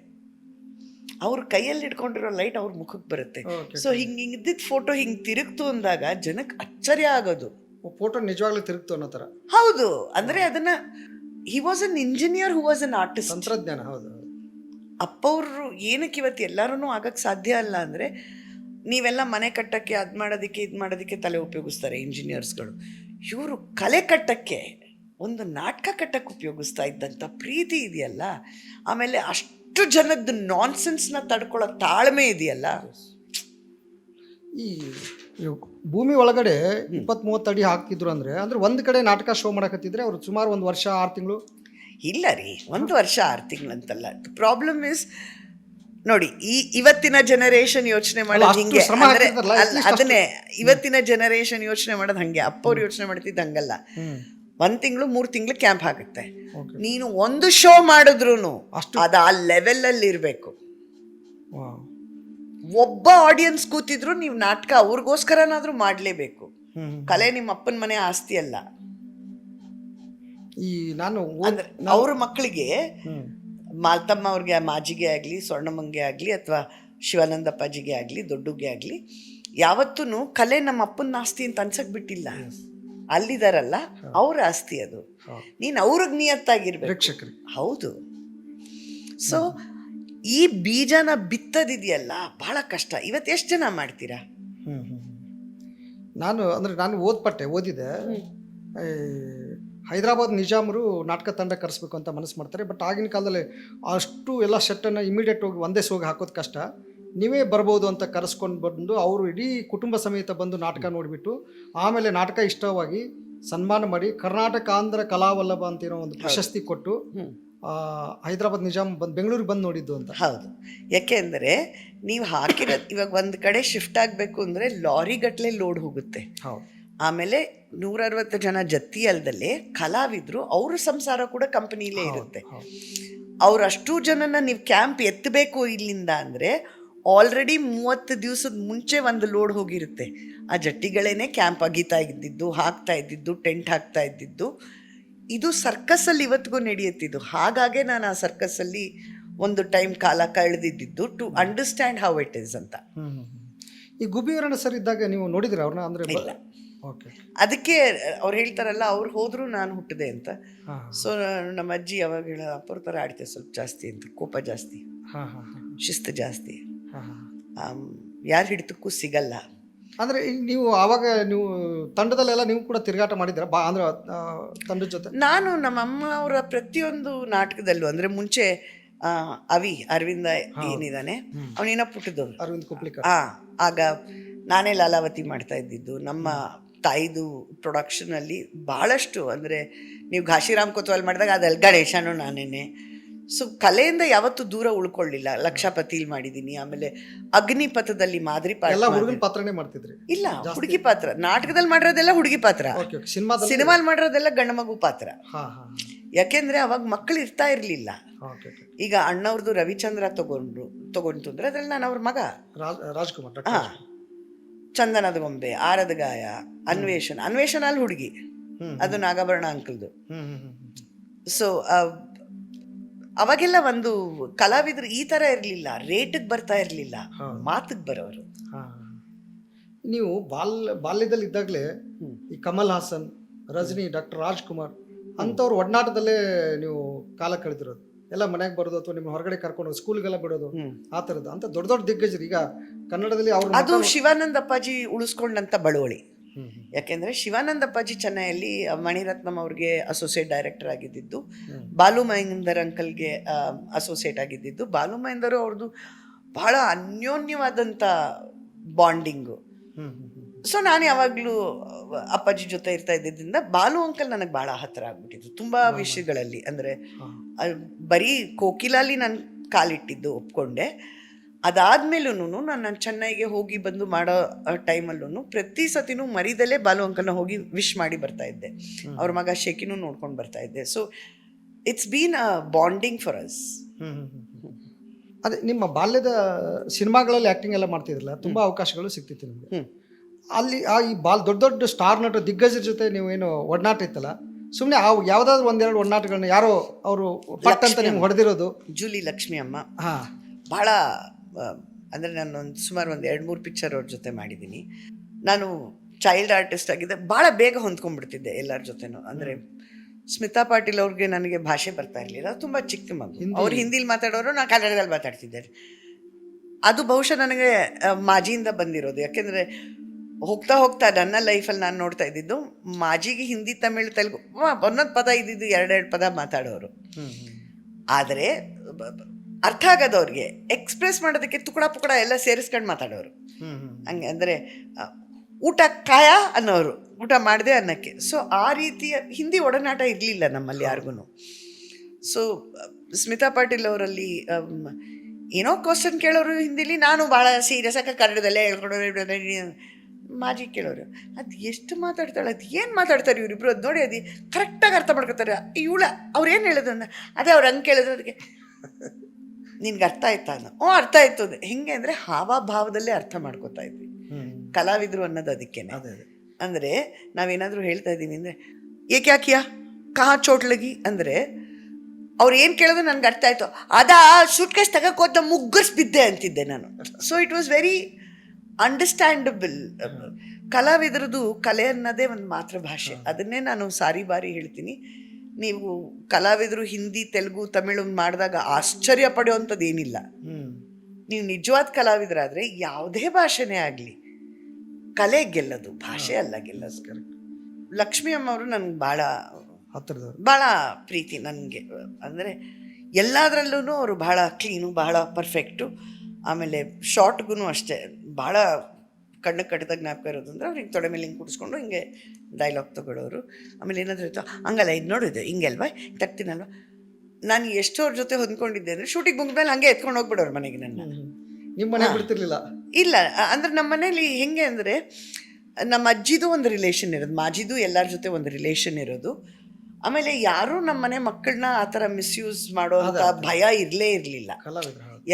ಅವ್ರ ಕೈಯಲ್ಲಿ ಇಟ್ಕೊಂಡಿರೋ ಲೈಟ್ ಅವ್ರ ಮುಖಕ್ಕೆ ಬರುತ್ತೆ. ಸೊ ಹಿಂಗೆ ಹಿಂಗೆ ಇದ್ದಿದ್ದು ಫೋಟೋ ಹಿಂಗೆ ತಿರುಗ್ತು ಅಂದಾಗ ಜನಕ್ಕೆ ಆಶ್ಚರ್ಯ ಆಗೋದು. ಫೋಟೋ ನಿಜವಾಗ್ಲೂ ತಿರುಗ್ತು ಅನ್ನೋ ಥರ. ಹೌದು. ಅಂದರೆ ಅದನ್ನ he was an engineer who was an artist ತಂತ್ರಜ್ಞಾನ ಹೌದು ಅಪ್ಪ ಅವರು ಏನಕ್ಕೆ ಇವತ್ತು ಎಲ್ಲರೂ ಆಗಕ್ಕೆ ಸಾಧ್ಯ ಅಲ್ಲ ಅಂದರೆ ನೀವೆಲ್ಲ ಮನೆ ಕಟ್ಟಕ್ಕೆ ಅದು ಮಾಡೋದಕ್ಕೆ ಇದು ಮಾಡೋದಕ್ಕೆ ತಲೆ ಉಪಯೋಗಿಸ್ತಾರೆ ಇಂಜಿನಿಯರ್ಸ್ಗಳು ಇವರು ಕಲೆ ಕಟ್ಟಕ್ಕೆ ಒಂದು ನಾಟಕ ಕಟ್ಟಕ್ಕೆ ಉಪಯೋಗಿಸ್ತಾ ಇದ್ದಂಥ ಪ್ರೀತಿ ಇದೆಯಲ್ಲ? ಆಮೇಲೆ ಅಷ್ಟು ಜನದ ನಾನ್ಸೆನ್ಸ್ನ ತಡ್ಕೊಳ್ಳೋ ತಾಳ್ಮೆ ಇದೆಯಲ್ಲ? ಈ ಭೂಮಿ ಒಳಗಡೆ ಇಪ್ಪತ್ತ್ ಮೂವತ್ತು ಅಡಿ ಹಾಕ್ತಿದ್ರು ಅಂದರೆ ಅಂದ್ರೆ ಒಂದು ಕಡೆ ನಾಟಕ ಶೋ ಮಾಡಕತ್ತಿದ್ರೆ ಅವ್ರು ಸುಮಾರು ಒಂದು ವರ್ಷ ಆರು ತಿಂಗಳು? ಇಲ್ಲ ರೀ ಒಂದು ವರ್ಷ ಆರು ತಿಂಗಳು ಅಂತಲ್ಲ ಪ್ರಾಬ್ಲಮ್ ಇಸ್ ನೋಡಿ ಈ ಇವತ್ತಿನ ಜನರೇಷನ್ ಯೋಚನೆ ಮಾಡೋದು ಹಿಂಗೆ. ಅದನ್ನೇ ಇವತ್ತಿನ ಜನರೇಷನ್ ಯೋಚನೆ ಮಾಡೋದು ಹಂಗೆ. ಅಪ್ಪವ್ರು ಯೋಚನೆ ಮಾಡ್ತಿದ್ದು ಹಂಗಲ್ಲ. ಒಂದ್ ತಿಂಗಳು ಮೂರು ತಿಂಗಳು ಕ್ಯಾಂಪ್ ಆಗುತ್ತೆ. ನೀನು ಒಂದು ಶೋ ಮಾಡಿದ್ರು ಅಷ್ಟು ಅದು ಆ ಲೆವೆಲಲ್ಲಿ ಇರಬೇಕು. ಒಬ್ಬ ಆಡಿಯನ್ಸ್ ಕೂತಿದ್ರು ನೀವು ನಾಟಕ ಅವ್ರಿಗೋಸ್ಕರನಾದ್ರೂ ಮಾಡಲೇಬೇಕು. ಕಲೆ ನಿಮ್ಮ ಅಪ್ಪನ ಮನೆ ಆಸ್ತಿ ಅಲ್ಲ. ಈ ನಾನು ಅಂದ್ರೆ ಅವ್ರ ಮಕ್ಕಳಿಗೆ ಮಾಲ್ತಮ್ಮ ಅವ್ರಿಗೆ ಮಾಜಿಗೆ ಆಗಲಿ ಸ್ವರ್ಣಮಂಗೆ ಆಗಲಿ ಅಥವಾ ಶಿವಾನಂದಪ್ಪಾಜಿಗೆ ಆಗಲಿ ದೊಡ್ಡಗೆ ಆಗಲಿ ಯಾವತ್ತೂ ಕಲೆ ನಮ್ಮ ಅಪ್ಪನ ಆಸ್ತಿ ಅಂತ ಅನ್ಸಕ್ ಬಿಟ್ಟಿಲ್ಲ. ಅಲ್ಲಿದಾರಲ್ಲ ಅವ್ರ ಆಸ್ತಿ ಅದು. ನೀನು ಅವ್ರಿಗೆ ನಿಯತ್ತಾಗಿರ್ಬೇಕು. ಹೌದು. ಸೊ ಈ ಬೀಜನ ಬಿತ್ತದಿದೆಯಲ್ಲ ಬಹಳ ಕಷ್ಟ. ಇವತ್ತು ಎಷ್ಟು ಜನ ಮಾಡ್ತೀರಾ? ನಾನು ಅಂದರೆ ನಾನು ಓದ್ಪಟ್ಟೆ ಓದಿದೆ. ಹೈದರಾಬಾದ್ ನಿಜಾಮರು ನಾಟಕ ತಂಡ ಕರೆಸ್ಬೇಕು ಅಂತ ಮನಸ್ಸು ಮಾಡ್ತಾರೆ ಬಟ್ ಆಗಿನ ಕಾಲದಲ್ಲಿ ಅಷ್ಟು ಎಲ್ಲ ಸೆಟ್ಟನ್ನು ಇಮಿಡಿಯೇಟ್ ಹೋಗಿ ಒಂದೇ ಸೋಗಿ ಹಾಕೋದು ಕಷ್ಟ. ನೀವೇ ಬರ್ಬೋದು ಅಂತ ಕರೆಸ್ಕೊಂಡು ಬಂದು ಅವರು ಇಡೀ ಕುಟುಂಬ ಸಮೇತ ಬಂದು ನಾಟಕ ನೋಡಿಬಿಟ್ಟು ಆಮೇಲೆ ನಾಟಕ ಇಷ್ಟವಾಗಿ ಸನ್ಮಾನ ಮಾಡಿ ಕರ್ನಾಟಕ ಆಂಧ್ರ ಕಲಾವಲ್ಲಭ ಅಂತಿರೋ ಒಂದು ಪ್ರಶಸ್ತಿ ಕೊಟ್ಟು ಹೈದರಾಬಾದ್ ನಿಜಾಮ್ ಬಂದು ಬೆಂಗಳೂರಿಗೆ ಬಂದು ನೋಡಿದ್ದು ಅಂತ. ಹೌದು. ಯಾಕೆಂದರೆ ನೀವು ಹಾಕಿರೋ ಇವಾಗ ಒಂದು ಕಡೆ ಶಿಫ್ಟ್ ಆಗಬೇಕು ಅಂದರೆ ಲಾರಿ ಗಟ್ಟಲೆ ಲೋಡ್ ಹೋಗುತ್ತೆ. ಹೌದು. ಆಮೇಲೆ ನೂರರವತ್ತು ಜನ ಜತ್ತಿ ಅಲ್ಲದಲ್ಲಿ ಕಲಾವಿದರು ಅವರ ಸಂಸಾರ ಕೂಡ ಕಂಪನಿಲೇ ಇರುತ್ತೆ. ಅವರಷ್ಟು ಜನನ ನೀವು ಕ್ಯಾಂಪ್ ಎತ್ತಬೇಕು ಇಲ್ಲಿಂದ ಅಂದರೆ ಆಲ್ರೆಡಿ ಮೂವತ್ತು ದಿವಸದ ಮುಂಚೆ ಒಂದು ಲೋಡ್ ಹೋಗಿರುತ್ತೆ. ಆ ಜಟ್ಟಿಗಳೇನೆ ಕ್ಯಾಂಪ್ ಅಗೀತಾ ಇದ್ದಿದ್ದು ಹಾಕ್ತಾ ಇದ್ದಿದ್ದು ಟೆಂಟ್ ಹಾಕ್ತಾ ಇದ್ದಿದ್ದು. ಇದು ಸರ್ಕಸ್ಸಲ್ಲಿ ಇವತ್ತಿಗೂ ನಡೆಯುತ್ತಿದ್ದು ಹಾಗಾಗೆ ನಾನು ಆ ಸರ್ಕಸ್ಸಲ್ಲಿ ಒಂದು ಟೈಮ್ ಕಾಲ ಕಳೆದಿದ್ದಿದ್ದು to understand how it is ಅಂತ. ಈ ಗುಬ್ಬಿಯವರನ್ನ ಸರ್ ಇದ್ದಾಗ ನೀವು ನೋಡಿದ್ರೆ ಅವ್ರನ್ನ? ಅಂದ್ರೆ ಇಲ್ಲ. ಓಕೆ. ಅದಕ್ಕೆ ಅವ್ರು ಹೇಳ್ತಾರಲ್ಲ ಅವ್ರು ಹೋದ್ರು ನಾನು ಹುಟ್ಟಿದೆ ಅಂತ. ಸೊ ನಮ್ಮ ಅಜ್ಜಿ ಯಾವಾಗ ಹೇಳ ಅಪ್ಪರ ಥರ ಆಡ್ತೆ ಸ್ವಲ್ಪ ಜಾಸ್ತಿ ಅಂತ ಕೋಪ ಜಾಸ್ತಿ. ಹಾ ಹಾ ಹಾ. ಶಿಸ್ತು ಜಾಸ್ತಿ. ಯಾರ ಹಿಡಿತಕ್ಕೂ ಸಿಗಲ್ಲ. ಅಂದ್ರೆ ಈಗ ನೀವು ಆವಾಗ ನೀವು ತಂಡದಲ್ಲೆಲ್ಲ ನೀವು ಕೂಡ ತಿರುಗಾಟ ಮಾಡಿದ್ದೀರಾ? ಬಾ ಅಂದ್ರೆ ತಂಡದ ಜೊತೆ? ನಾನು ನಮ್ಮ ಅಮ್ಮ ಅವರ ಪ್ರತಿಯೊಂದು ನಾಟಕದಲ್ಲೂ ಅಂದರೆ ಮುಂಚೆ ಆ, ಅವಿ ಅರವಿಂದ ಏನಿದ್ದಾನೆ ಅವನೇನೋ ಪುಟ್ಟದವ್ರು. ಅರವಿಂದ್ ಕುಪ್ಲಿಕರ್ ಆ ಆಗ ನಾನೇ ಲಾಲಾವತಿ ಮಾಡ್ತಾ ಇದ್ದಿದ್ದು. ನಮ್ಮ ತಾಯಿದು ಪ್ರೊಡಕ್ಷನಲ್ಲಿ ಭಾಳಷ್ಟು ಅಂದರೆ ನೀವು ಘಾಶಿರಾಮ್ ಕೊತ್ವಾಲ್ ಮಾಡಿದಾಗ ಅದಲ್ಲಿ ಗಣೇಶನು ನಾನೇನೆ. ಸೊ ಕಲೆಯಿಂದ ಯಾವತ್ತೂ ದೂರ ಉಳ್ಕೊಳ್ಳಿಲ್ಲ. ಲಕ್ಷಪತಿಲ್ ಮಾಡಿದ್ದೀನಿ ಆಮೇಲೆ ಅಗ್ನಿಪಥದಲ್ಲಿ ಮಾದರಿ ಪಾತ್ರ ಎಲ್ಲ ಪಾತ್ರನೇ ಮಾಡ್ತಿದ್ರಿ? ಇಲ್ಲ ಹುಡುಗಿ ಪಾತ್ರ. ನಾಟಕದಲ್ಲಿ ಮಾಡಿರೋದೆಲ್ಲ ಹುಡುಗಿ ಪಾತ್ರ. ಸಿನಿಮಾಲ್ ಮಾಡಿರೋದೆಲ್ಲ ಗಂಡ ಮಗು ಪಾತ್ರ. ಯಾಕೆಂದ್ರೆ ಅವಾಗ ಮಕ್ಕಳು ಇರ್ತಾ ಇರಲಿಲ್ಲ. ಈಗ ಅಣ್ಣವ್ರದ್ದು ರವಿಚಂದ್ರ ತಗೊಂಡ್ರು ತಗೊಂಡು ಅಂದ್ರೆ ಅದ್ರಲ್ಲಿ ನಾನು ಅವ್ರ ಮಗ. ರಾಜ್ ರಾಜ್ಕುಮಾರ್ ಹಾ. ಚಂದನದ ಗೊಂಬೆ ಆರದ ಗಾಯ ಅನ್ವೇಷಣ. ಅನ್ವೇಷಣ ಅಲ್ಲಿ ಹುಡುಗಿ. ಅದು ನಾಗಾಭರಣ ಅಂಕಲ್ದು. ಸೊ ಅವಾಗೆಲ್ಲ ಒಂದು ಕಲಾವಿದರು ಈ ತರ ಇರಲಿಲ್ಲ ರೇಟಿಗೆ ಬರ್ತಾ ಇರಲಿಲ್ಲ. ಮಾತಿಗೆ ಬರೋರು. ಹಾ. ನೀವು ಬಾಲ್ಯ ಬಾಲ್ಯದಲ್ಲಿ ಇದ್ದಾಗಲೇ ಈ ಕಮಲ್ ಹಾಸನ್ ರಜನಿ ಡಾಕ್ಟರ್ ರಾಜ್ಕುಮಾರ್ ಅಂಥವ್ರ ಒಡನಾಟದಲ್ಲೇ ನೀವು ಕಾಲ ಕಳೆದಿರೋದು. ಎಲ್ಲ ಮನೆಗೆ ಬರೋದು ಅಥವಾ ನಿಮ್ಮ ಹೊರಗಡೆ ಕರ್ಕೊಂಡು ಸ್ಕೂಲ್ಗೆಲ್ಲ ಬಿಡೋದು ಆ ಥರದ್ದು. ಅಂತ ದೊಡ್ಡ ದೊಡ್ಡ ದಿಗ್ಗಜರು ಈಗ ಕನ್ನಡದಲ್ಲಿ ಅವರು ಅದು ಶಿವಾನಂದ ಅಪ್ಪಾಜಿ ಉಳಿಸ್ಕೊಂಡಂಥ ಬಳುವಳಿ. ಯಾಕೆಂದ್ರೆ ಶಿವಾನಂದ ಅಪ್ಪಾಜಿ ಚೆನ್ನೈಯಲ್ಲಿ ಮಣಿರತ್ನಂ ಅವ್ರಿಗೆ ಅಸೋಸಿಯೇಟ್ ಡೈರೆಕ್ಟರ್ ಆಗಿದ್ದಿದ್ದು. ಬಾಲು ಮಹೇಂದರ್ ಅಂಕಲ್ಗೆ ಅಸೋಸಿಯೇಟ್ ಆಗಿದ್ದಿದ್ದು ಬಾಲು ಮಹೇಂದರ್ ಅವ್ರದ್ದು ಬಹಳ ಅನ್ಯೋನ್ಯವಾದಂಥ ಬಾಂಡಿಂಗು. ಸೊ ನಾನು ಯಾವಾಗಲೂ ಅಪ್ಪಾಜಿ ಜೊತೆ ಇರ್ತಾ ಇದ್ದಿದ್ದರಿಂದ ಬಾಲು ಅಂಕಲ್ ನನಗೆ ಭಾಳ ಹತ್ತಿರ ಆಗ್ಬಿಟ್ಟಿದ್ದು ತುಂಬ ವಿಷಯಗಳಲ್ಲಿ ಅಂದರೆ. ಬರೀ ಕೋಕಿಲಲ್ಲಿ ನಾನು ಕಾಲಿಟ್ಟಿದ್ದು ಒಪ್ಕೊಂಡೆ ಅದಾದ್ಮೇಲೂ ನಾನು ಚೆನ್ನೈಗೆ ಹೋಗಿ ಬಂದು ಮಾಡೋ ಟೈಮಲ್ಲೂ ಪ್ರತಿ ಸತಿನೂ ಮರಿದಲ್ಲೇ ಬಾಲು ಅಂಕಲ್ನ ಹೋಗಿ ವಿಶ್ ಮಾಡಿ ಬರ್ತಾ ಇದ್ದೆ. ಅವ್ರ ಮಗ ಶೇಖಿನೂ ನೋಡ್ಕೊಂಡು ಬರ್ತಾ ಇದ್ದೆ. So it's been a bonding for us. ಅದೇ ನಿಮ್ಮ ಬಾಲ್ಯದ ಸಿನಿಮಾಗಳಲ್ಲಿ ಆ್ಯಕ್ಟಿಂಗ್ ಎಲ್ಲ ಮಾಡ್ತಿದ್ರಲ್ಲ ತುಂಬ ಅವಕಾಶಗಳು ಸಿಗ್ತಿತ್ತು ನಿಮಗೆ. ಅಲ್ಲಿ ಆ ಈ ಬಾಲ್ ದೊಡ್ಡ ದೊಡ್ಡ ಸ್ಟಾರ್ ನಟ ದಿಗ್ಗಜರ ಜೊತೆ ನೀವು ಏನು ಒಡನಾಟ ಇತ್ತಲ್ಲ ಸುಮ್ಮನೆ ಆ ಯಾವ್ದಾದ್ರು ಒಂದೆರಡು ಒಡನಾಟಗಳನ್ನ ಯಾರೋ ಅವರು ಪಟ್ ಅಂತ ನಿಮ್ಗೆ ಹೊಡೆದಿರೋದು. ಜೂಲಿ ಲಕ್ಷ್ಮಿ ಅಮ್ಮ. ಹಾ. ಭಾಳ ಅಂದರೆ ನಾನು ಒಂದು ಸುಮಾರು ಒಂದು ಎರಡು ಮೂರು ಪಿಕ್ಚರ್ ಅವ್ರ ಜೊತೆ ಮಾಡಿದ್ದೀನಿ ನಾನು ಚೈಲ್ಡ್ ಆರ್ಟಿಸ್ಟ್ ಆಗಿದ್ದೆ ಭಾಳ ಬೇಗ ಹೊಂದ್ಕೊಂಡ್ಬಿಡ್ತಿದ್ದೆ ಎಲ್ಲರ ಜೊತೆನೂ. ಅಂದರೆ ಸ್ಮಿತಾ ಪಾಟೀಲ್ ಅವ್ರಿಗೆ ನನಗೆ ಭಾಷೆ ಬರ್ತಾ ಇರಲಿಲ್ಲ ತುಂಬ ಚಿಕ್ಕ ಮಗು. ಅವ್ರು ಹಿಂದಿಲಿ ಮಾತಾಡೋರು ನಾನು ಕನ್ನಡದಲ್ಲಿ ಮಾತಾಡ್ತಿದ್ದೆ ಅದು ಬಹುಶಃ ನನಗೆ ಮಾಜಿಯಿಂದ ಬಂದಿರೋದು. ಯಾಕೆಂದರೆ ಹೋಗ್ತಾ ಹೋಗ್ತಾ ನನ್ನ ಲೈಫಲ್ಲಿ ನಾನು ನೋಡ್ತಾ ಇದ್ದಿದ್ದು ಮಾಜಿಗೆ ಹಿಂದಿ ತಮಿಳು ತೆಲುಗು ಒಂದೊಂದು ಪದ ಇದ್ದಿದ್ದು ಎರಡೆರಡು ಪದ ಮಾತಾಡೋರು. ಆದರೆ ಬ- ಆಗೋದು ಅರ್ಥ ಆಗೋದವ್ರಿಗೆ ಎಕ್ಸ್ಪ್ರೆಸ್ ಮಾಡೋದಕ್ಕೆ ತುಕಡ ಪುಕಡ ಎಲ್ಲ ಸೇರಿಸ್ಕೊಂಡು ಮಾತಾಡೋರು. ಹಂಗೆ ಅಂದರೆ ಊಟ ಕಾಯ ಅನ್ನೋರು ಊಟ ಮಾಡಿದೆ ಅನ್ನಕ್ಕೆ. ಸೊ ಆ ರೀತಿಯ ಹಿಂದಿ ಒಡನಾಟ ಇರಲಿಲ್ಲ ನಮ್ಮಲ್ಲಿ ಯಾರಿಗೂ ಸೊ ಸ್ಮಿತಾ ಪಾಟೀಲ್ ಅವರಲ್ಲಿ ಏನೋ ಕ್ವಶನ್ ಕೇಳೋರು ಹಿಂದಿಲಿ ನಾನು ಭಾಳ ಸೀರಿಯಸ್ ಆಗಿ ಕನ್ನಡದಲ್ಲೇ ಹೇಳ್ಕೊಡೋರು ಮಾಜಿ ಕೇಳೋರು. ಅದು ಎಷ್ಟು ಮಾತಾಡ್ತಾಳೆ ಅದು ಏನು ಮಾತಾಡ್ತಾರೆ ಇವರಿಬ್ರು? ಅದು ನೋಡಿ ಅದು ಕರೆಕ್ಟಾಗಿ ಅರ್ಥ ಮಾಡ್ಕೊತಾರೆ. ಇವಳ ಅವ್ರು ಏನು ಹೇಳೋದು ಅಂದ ಅದೇ ಅವ್ರು ಹಂಗೆ ಕೇಳಿದ್ರು ಅದಕ್ಕೆ ನಿನ್ಗೆ ಅರ್ಥ ಆಯ್ತಾ ಅನ್ನೋ ಹ್ಞೂ ಅರ್ಥ ಆಯ್ತು ಅದು. ಹೆಂಗೆ ಅಂದರೆ ಹಾವಭಾವದಲ್ಲೇ ಅರ್ಥ ಮಾಡ್ಕೋತಾ ಇದ್ವಿ. ಕಲಾವಿದರು ಅನ್ನೋದು ಅದಕ್ಕೇನೆ. ಅದೇ ಅದೇ. ಅಂದರೆ ನಾವೇನಾದರೂ ಹೇಳ್ತಾ ಇದ್ದೀವಿ ಅಂದರೆ ಏಕೆ ಯಾಕಿಯಾ ಕಹಾ ಚೋಟ್ಲಗಿ ಅಂದರೆ ಅವ್ರು ಏನು ಕೇಳಿದ್ರು ನನಗೆ ಅರ್ಥ ಆಯಿತು. ಅದಾ ಸುಟ್ಕೇಸ್ ತಗೋಕೋತ ಮುಗ್ಗರ್ಸ್ ಬಿದ್ದೆ ಅಂತಿದ್ದೆ ನಾನು. So it was very understandable ಕಲಾವಿದರದು ಕಲೆ ಅನ್ನೋದೇ ಒಂದು ಮಾತೃಭಾಷೆ. ಅದನ್ನೇ ನಾನು ಸಾರಿ ಬಾರಿ ಹೇಳ್ತೀನಿ. ನೀವು ಕಲಾವಿದರು ಹಿಂದಿ ತೆಲುಗು ತಮಿಳು ಮಾಡಿದಾಗ ಆಶ್ಚರ್ಯ ಪಡೆಯುವಂಥದ್ದು ಏನಿಲ್ಲ ನೀವು ನಿಜವಾದ ಕಲಾವಿದರಾದರೆ ಯಾವುದೇ ಭಾಷೆನೇ ಆಗಲಿ ಕಲೆ ಗೆಲ್ಲದು ಭಾಷೆ ಅಲ್ಲ ಗೆಲ್ಲದು ಲಕ್ಷ್ಮಿ ಅಮ್ಮ ಅವರು ನನಗೆ ಭಾಳ ಹತ್ರದ ಭಾಳ ಪ್ರೀತಿ ನನಗೆ. ಅಂದರೆ ಎಲ್ಲದರಲ್ಲೂ ಅವರು ಭಾಳ ಕ್ಲೀನು ಭಾಳ ಪರ್ಫೆಕ್ಟು ಆಮೇಲೆ ಶಾರ್ಟ್ಗೂ ಅಷ್ಟೇ ಭಾಳ ಕಣ್ಣು ಕಟ್ಟಿದಾಗ ಜ್ಞಾಪಕ ಇರೋದು ಅಂದರೆ ಅವ್ರಿಗೆ ತೊಡೆ ಮೇಲೆ ಹಿಂಗೆ ಕುಡಿಸ್ಕೊಂಡು ಹಿಂಗೆ ಡೈಲಾಗ್ ತಗೊಳ್ಳೋರು. ಆಮೇಲೆ ಏನಾದರೂ ಇತ್ತು ಹಂಗಲ್ಲ ಇದು ನೋಡಿದ್ದು ಹಿಂಗೆ ಅಲ್ವಾ? ತಗ್ತೀನಲ್ವಾ ನಾನು ಎಷ್ಟೋರ ಜೊತೆ ಹೊಂದ್ಕೊಂಡಿದ್ದೆ ಅಂದರೆ ಶೂಟಿಂಗ್ ಮುಗಿದ್ಮೇಲೆ ಹಂಗೆ ಎತ್ಕೊಂಡು ಹೋಗ್ಬಿಡೋರು ಮನೆಗೆ ನನ್ನ. ನಿಮ್ಮ ಮನೆ ಬಿಡ್ತಿರ್ಲಿಲ್ಲ? ಇಲ್ಲ ಅಂದ್ರೆ ನಮ್ಮ ಮನೇಲಿ ಹೆಂಗೆ ಅಂದರೆ ನಮ್ಮ ಅಜ್ಜಿದು ಒಂದು ರಿಲೇಷನ್ ಇರೋದು ಮಾಜಿದು ಎಲ್ಲರ ಜೊತೆ ಒಂದು ರಿಲೇಷನ್ ಇರೋದು. ಆಮೇಲೆ ಯಾರೂ ನಮ್ಮ ಮನೆ ಮಕ್ಕಳನ್ನ ಆ ಥರ ಮಿಸ್ಯೂಸ್ ಮಾಡೋಂಥ ಭಯ ಇರಲೇ ಇರಲಿಲ್ಲ.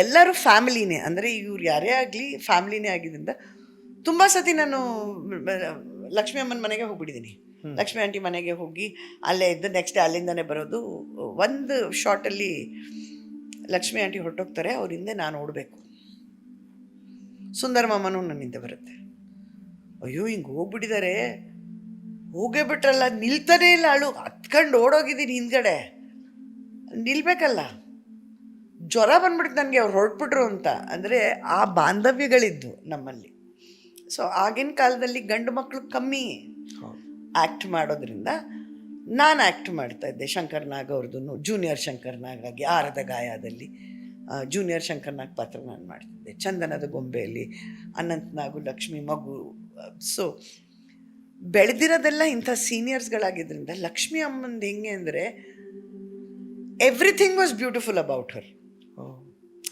ಎಲ್ಲರೂ ಫ್ಯಾಮಿಲಿನೇ ಅಂದರೆ ಇವ್ರು ಯಾರೇ ಆಗಲಿ ಫ್ಯಾಮಿಲಿನೇ ಆಗಿದ್ದರಿಂದ ತುಂಬ ಸತಿ ನಾನು ಲಕ್ಷ್ಮೀ ಅಮ್ಮನ ಮನೆಗೆ ಹೋಗ್ಬಿಟ್ಟಿದ್ದೀನಿ ಲಕ್ಷ್ಮಿ ಆಂಟಿ ಮನೆಗೆ ಹೋಗಿ ಅಲ್ಲೇ ಇದ್ದು ನೆಕ್ಸ್ಟ್ ಡೇ ಅಲ್ಲಿಂದನೇ ಬರೋದು. ಒಂದು ಶಾರ್ಟಲ್ಲಿ ಲಕ್ಷ್ಮಿ ಆಂಟಿ ಹೊರಟೋಗ್ತಾರೆ ಅವ್ರ ಹಿಂದೆ ನಾನು ಓಡಬೇಕು. ಸುಂದರ ಮಾಮನೂ ನನ್ನ ಹಿಂದೆ ಬರುತ್ತೆ. ಅಯ್ಯೋ ಹಿಂಗೆ ಹೋಗ್ಬಿಟ್ಟಿದ್ದಾರೆ ಹೋಗೇ ಬಿಟ್ರಲ್ಲ ನಿಲ್ತಾನೇ ಇಲ್ಲ ಅಳು ಹತ್ಕೊಂಡು ಓಡೋಗಿದ್ದೀನಿ ಹಿಂದ್ಗಡೆ. ನಿಲ್ಬೇಕಲ್ಲ. ಜ್ವರ ಬಂದ್ಬಿಡ್ತು ನನಗೆ ಅವ್ರು ಹೊರಟ್ಬಿಟ್ರು ಅಂತ. ಅಂದರೆ ಆ ಬಾಂಧವ್ಯಗಳಿದ್ದು ನಮ್ಮಲ್ಲಿ. ಸೊ ಆಗಿನ ಕಾಲದಲ್ಲಿ ಗಂಡು ಮಕ್ಕಳು ಕಮ್ಮಿ ಆ್ಯಕ್ಟ್ ಮಾಡೋದ್ರಿಂದ ನಾನು ಆ್ಯಕ್ಟ್ ಮಾಡ್ತಾ ಇದ್ದೆ. ಶಂಕರ್ ನಾಗ್ ಅವ್ರದ್ದು ಜೂನಿಯರ್ ಶಂಕರ್ ನಾಗ್ ಆಗಿ ಆರದ ಗಾಯದಲ್ಲಿ. ಜೂನಿಯರ್ ಶಂಕರ್ ನಾಗ್ ಪಾತ್ರ ನಾನು ಮಾಡ್ತಿದ್ದೆ. ಚಂದನದ ಗೊಂಬೆಯಲ್ಲಿ ಅನಂತ್ ನಾಗು ಲಕ್ಷ್ಮಿ ಮಗು. ಸೊ ಬೆಳೆದಿರೋದೆಲ್ಲ ಇಂಥ ಸೀನಿಯರ್ಸ್ಗಳಾಗಿದ್ದರಿಂದ ಲಕ್ಷ್ಮಿ ಅಮ್ಮಂದು ಹೆಂಗೆ ಅಂದರೆ everything was beautiful about her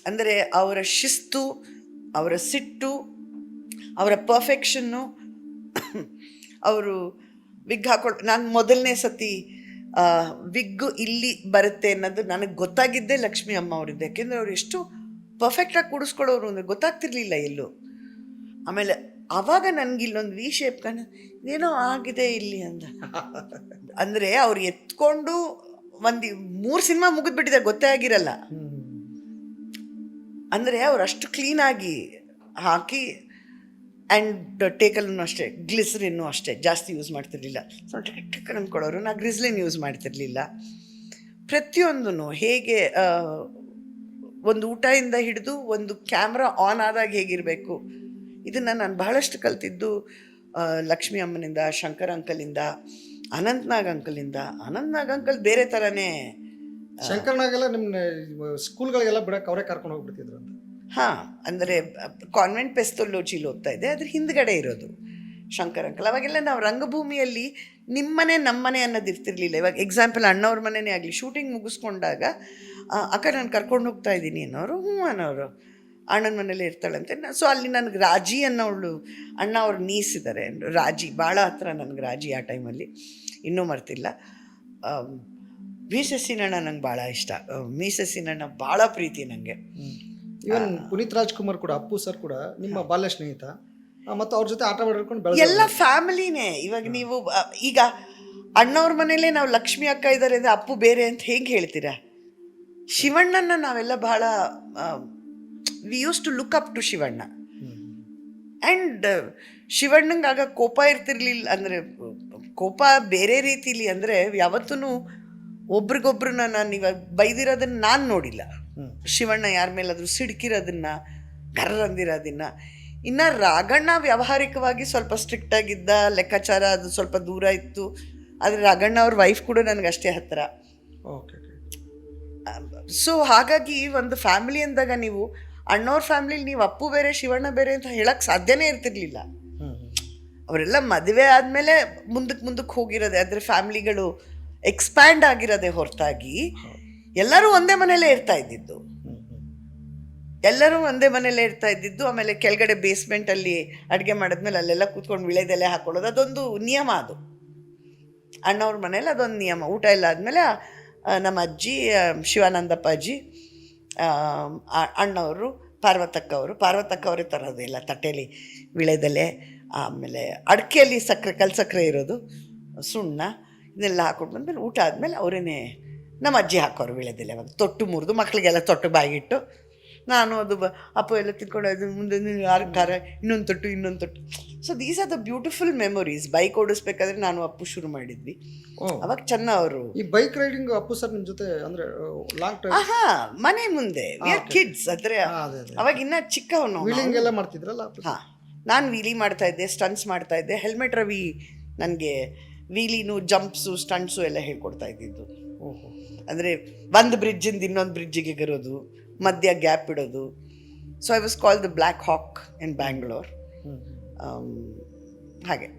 ಅಂದರೆ ಅವರ ಶಿಸ್ತು ಅವರ ಸಿಟ್ಟು ಅವರ ಪರ್ಫೆಕ್ಷನ್ನು ಅವರು ವಿಗ್ ಹಾಕೊಳ್ ನಾನು ಮೊದಲನೇ ಸತಿ ವಿಗ್ಗು ಇಲ್ಲಿ ಬರುತ್ತೆ ಅನ್ನೋದು ನನಗೆ ಗೊತ್ತಾಗಿದ್ದೇ ಲಕ್ಷ್ಮಿ ಅಮ್ಮ ಅವ್ರಿದ್ದ ಯಾಕೆಂದರೆ ಅವ್ರು ಎಷ್ಟು ಪರ್ಫೆಕ್ಟಾಗಿ ಕೂಡಿಸ್ಕೊಳ್ಳೋರು ಅಂದರೆ ಗೊತ್ತಾಗ್ತಿರ್ಲಿಲ್ಲ ಎಲ್ಲೂ. ಆಮೇಲೆ ಆವಾಗ ನನಗೆ ಇಲ್ಲೊಂದು ವಿ ಶೇಪ್ ಕಣ ಏನೋ ಆಗಿದೆ ಇಲ್ಲಿ ಅಂತ. ಅಂದರೆ ಅವ್ರು ಎತ್ಕೊಂಡು ಒಂದು ಮೂರು ಸಿನಿಮಾ ಮುಗಿದ್ಬಿಟ್ಟಿದೆ ಗೊತ್ತೇ ಆಗಿರಲ್ಲ. ಅಂದರೆ ಅವ್ರು ಅಷ್ಟು ಕ್ಲೀನಾಗಿ ಹಾಕಿ ಆ್ಯಂಡ್ ಟೇಕಲ್ನು ಅಷ್ಟೇ ಗ್ಲಿಸರಿನ್ನು ಅಷ್ಟೇ, ಜಾಸ್ತಿ ಯೂಸ್ ಮಾಡ್ತಿರ್ಲಿಲ್ಲ. ಸೊ ಟಕ್ ಅಂದ್ಕೊಳ್ಳೋರು ನಾ ಗ್ರಿಸ್ಲಿನ್ ಯೂಸ್ ಮಾಡ್ತಿರ್ಲಿಲ್ಲ. ಪ್ರತಿಯೊಂದೂ ಹೇಗೆ ಒಂದು ಊಟದಿಂದ ಹಿಡಿದು ಒಂದು ಕ್ಯಾಮ್ರಾ ಆನ್ ಆದಾಗ ಹೇಗಿರಬೇಕು? ಇದನ್ನು ನಾನು ಬಹಳಷ್ಟು ಕಲ್ತಿದ್ದು ಲಕ್ಷ್ಮಿ ಅಮ್ಮನಿಂದ, ಶಂಕರ್ ಅಂಕಲಿಂದ, ಅನಂತ್ನಾಗ್ ಅಂಕಲಿಂದ. ಅನಂತ್ನಾಗ್ ಅಂಕಲ್ ಬೇರೆ ಥರನೇ ಶಂಕರ್ನಾಗೆಲ್ಲ ನಿಮ್ಮ ಸ್ಕೂಲ್ಗಳಿಗೆಲ್ಲ ಬಿಡಕ್ಕೆ ಅವರೇ ಕರ್ಕೊಂಡು ಹೋಗ್ಬಿಡ್ತಿದ್ರು ಅಂತ. ಹಾಂ, ಅಂದರೆ ಕಾನ್ವೆಂಟ್ ಪೆಸ್ತೊಲ್ಲೋಚಿಲಿ ಓದ್ತಾ ಇದೆ, ಅದ್ರ ಹಿಂದ್ಗಡೆ ಇರೋದು ಶಂಕರ್ ಅಂಕಲ್. ಅವಾಗೆಲ್ಲ ನಾವು ರಂಗಭೂಮಿಯಲ್ಲಿ ನಿಮ್ಮನೆ, ನಮ್ಮನೆ ಅನ್ನೋದು ಇರ್ತಿರ್ಲಿಲ್ಲ. ಇವಾಗ ಎಕ್ಸಾಂಪಲ್ ಅಣ್ಣವ್ರ ಮನೆಯೇ ಆಗಲಿ ಶೂಟಿಂಗ್ ಮುಗಿಸ್ಕೊಂಡಾಗ ಅಕ್ಕ, ನಾನು ಕರ್ಕೊಂಡು ಹೋಗ್ತಾ ಇದ್ದೀನಿ ಅನ್ನೋರು ಹ್ಞೂ ಅನ್ನೋರು, ಅಣ್ಣನ ಮನೇಲಿ ಇರ್ತಾಳಂತೆ ಸೊ ಅಲ್ಲಿ ನನಗೆ ರಾಜಿ ಅನ್ನೋಳು, ಅಣ್ಣ ಅವ್ರು ನೀಸಿದ್ದಾರೆ ರಾಜಿ ಭಾಳ ಹತ್ರ ನನಗೆ ರಾಜಿ ಆ ಟೈಮಲ್ಲಿ ಇನ್ನೂ ಮರ್ತಿಲ್ಲ. ಮೀಸಸ್ಸಿನಣ್ಣ ನಂಗೆ ಭಾಳ ಇಷ್ಟ. ಮೀಸಸ್ಸಿನಣ್ಣ ಭಾಳ ಪ್ರೀತಿ ನನಗೆ ಇವನ್ ಪುನೀತ್ ರಾಜ್ಕುಮಾರ್ ಕೂಡ ಅಪ್ಪು ಸರ್ ಕೂಡ ನಿಮ್ಮ ಬಾಲ್ಯ ಸ್ನೇಹಿತ. ಮತ್ತು ಅವ್ರ ಜೊತೆ ಆಟ ಆಡಿಕೊಂಡು ಎಲ್ಲ ಫ್ಯಾಮಿಲಿನೇ. ಇವಾಗ ನೀವು ಅ, ಈಗ ಅಣ್ಣವ್ರ ಮನೇಲೆ ನಾವು ಲಕ್ಷ್ಮಿ ಅಕ್ಕ ಇದ್ದಾರೆ ಅಂದರೆ ಅಪ್ಪು ಬೇರೆ ಅಂತ ಹೇಗೆ ಹೇಳ್ತೀರಾ? ಶಿವಣ್ಣನ ನಾವೆಲ್ಲ ಬಹಳ we use to look up to Shivanna. And ಶಿವಣ್ಣಂಗೆ ಆಗ ಕೋಪ ಇರ್ತಿರ್ಲಿಲ್ಲ ಅಂದರೆ ಕೋಪ ಬೇರೆ ರೀತಿಲಿ ಅಂದರೆ ಯಾವತ್ತೂ ಒಬ್ರಿಗೊಬ್ರನ್ನ ನಾನು ಇವಾಗ ಬೈದಿರೋದನ್ನು ನಾನು ನೋಡಿಲ್ಲ. ಶಿವಣ್ಣ ಯಾರ ಮೇಲಾದರೂ ಸಿಡ್ಕಿರೋದನ್ನ ಗರ್ರಂದಿರೋದನ್ನ ಇನ್ನು ರಾಗಣ್ಣ ವ್ಯಾವಹಾರಿಕವಾಗಿ ಸ್ವಲ್ಪ ಸ್ಟ್ರಿಕ್ಟ್ ಆಗಿದ್ದ ಲೆಕ್ಕಾಚಾರ ಅದು ಸ್ವಲ್ಪ ದೂರ ಇತ್ತು. ಆದರೆ ರಾಗಣ್ಣ ಅವ್ರ ವೈಫ್ ಕೂಡ ನನಗೆ ಅಷ್ಟೇ ಹತ್ತಿರ ಓಕೆ ಸೊ ಹಾಗಾಗಿ ಒಂದು ಫ್ಯಾಮಿಲಿ ಅಂದಾಗ ನೀವು ಅಣ್ಣವ್ರ ಫ್ಯಾಮಿಲಿಲಿ ನೀವು ಅಪ್ಪು ಬೇರೆ ಶಿವಣ್ಣ ಬೇರೆ ಅಂತ ಹೇಳಕ್ಕೆ ಸಾಧ್ಯನೇ ಇರ್ತಿರ್ಲಿಲ್ಲ. ಅವರೆಲ್ಲ ಮದುವೆ ಆದಮೇಲೆ ಮುಂದಕ್ಕೆ ಮುಂದಕ್ಕೆ ಹೋಗಿರೋದೆ ಅಂದರೆ ಫ್ಯಾಮಿಲಿಗಳು ಎಕ್ಸ್ಪ್ಯಾಂಡ್ ಆಗಿರೋದೆ ಹೊರತಾಗಿ ಎಲ್ಲರೂ ಒಂದೇ ಮನೇಲೇ ಇರ್ತಾ ಇದ್ದಿದ್ದು. ಎಲ್ಲರೂ ಒಂದೇ ಮನೇಲೇ ಇರ್ತಾ ಇದ್ದಿದ್ದು, ಆಮೇಲೆ ಕೆಳಗಡೆ ಬೇಸ್ಮೆಂಟಲ್ಲಿ ಅಡುಗೆ ಮಾಡಿದ್ಮೇಲೆ ಅಲ್ಲೆಲ್ಲ ಕೂತ್ಕೊಂಡು ವಿಳೆದೆಲೆ ಹಾಕೊಳ್ಳೋದು, ಅದೊಂದು ನಿಯಮ ಅದು. ಅಣ್ಣವ್ರ ಮನೇಲಿ ಅದೊಂದು ನಿಯಮ. ಊಟ ಎಲ್ಲ ಆದಮೇಲೆ ನಮ್ಮ ಅಜ್ಜಿ ಶಿವಾನಂದಪ್ಪ ಅಜ್ಜಿ ಅಣ್ಣವರು ಪಾರ್ವತಕ್ಕವರು ಪಾರ್ವತಕ್ಕ ಅವರೇ ತರೋದು ಎಲ್ಲ ತಟ್ಟೆಯಲ್ಲಿ ವಿಳೆದೆಲೆ, ಆಮೇಲೆ ಅಡಿಕೆಯಲ್ಲಿ ಸಕ್ಕರೆ ಕಲ್ ಸಕ್ಕರೆ ಇರೋದು, ಸುಣ್ಣ, ಇದನ್ನೆಲ್ಲ ಹಾಕೊಂಡು ಬಂದಮೇಲೆ ಊಟ ಆದಮೇಲೆ ಅವರೇನೆ ನಮ್ಮ ಅಜ್ಜಿ ಹಾಕೋರು ವಿಳೆದೆಲೆ ಅವಾಗ. ತೊಟ್ಟು ಮುರಿದು ಮಕ್ಕಳಿಗೆಲ್ಲ ತೊಟ್ಟು ಬಾಗಿಟ್ಟು ನಾನು ಅದು ಬ ಅಪ್ಪ ಎಲ್ಲ ತಿನ್ಕೊಂಡು ಅದು ಮುಂದೆ ಯಾರು ಖಾರ ಇನ್ನೊಂದು ತೊಟ್ಟು ಇನ್ನೊಂದು ತೊಟ್ಟು. So these are the beautiful memories bike ಓಡಿಸ್ಬೇಕಾದ್ರೆ ನಾನು ಅಪ್ಪು ಶುರು ಮಾಡಿದ್ವಿ. ಅವಾಗ ಚೆನ್ನ ಅವರು. ಈ ಬೈಕ್ ರೈಡಿಂಗ್ ಅಪ್ಪು ಸರ್ ನಿಮ್ಮ ಜೊತೆ ಅಂದ್ರೆ ಲಾಂಗ್ ಟೈಮ್ ಆಹಾ ಮನೆ ಮುಂದೆ. ವಿ ಆರ್ ಕಿಡ್ಸ್ ಅಂದ್ರೆ ಅದೇ ಅದೇ. ಅವಾಗ ಇನ್ನ ಚಿಕ್ಕವನು ವೀಲಿಂಗ್ ಎಲ್ಲ ಮಾಡ್ತಿದ್ರಲ್ಲ ಹಾಂ. ನಾನು ವೀಲಿ ಮಾಡ್ತಾ ಇದ್ದೆ ಸ್ಟನ್ಸ್ ಮಾಡ್ತಾ ಇದ್ದೆ. ಹೆಲ್ಮೆಟ್ ರವಿ ನನಗೆ ವೀಲಿನು ಜಂಪ್ಸು ಸ್ಟಂಟ್ಸು ಎಲ್ಲ ಹೇಳ್ಕೊಡ್ತಾ ಇದ್ದಿದ್ದು. ಓಹೋ. ಅಂದರೆ ಒಂದು ಬ್ರಿಡ್ಜಿಂದ ಇನ್ನೊಂದು ಬ್ರಿಡ್ಜಿಗೆ ಎಗರೋದು ಮಧ್ಯ ಗ್ಯಾಪ್ ಇಡೋದು. So I was call the black hawk in Bangalore ಹಾಗೆ.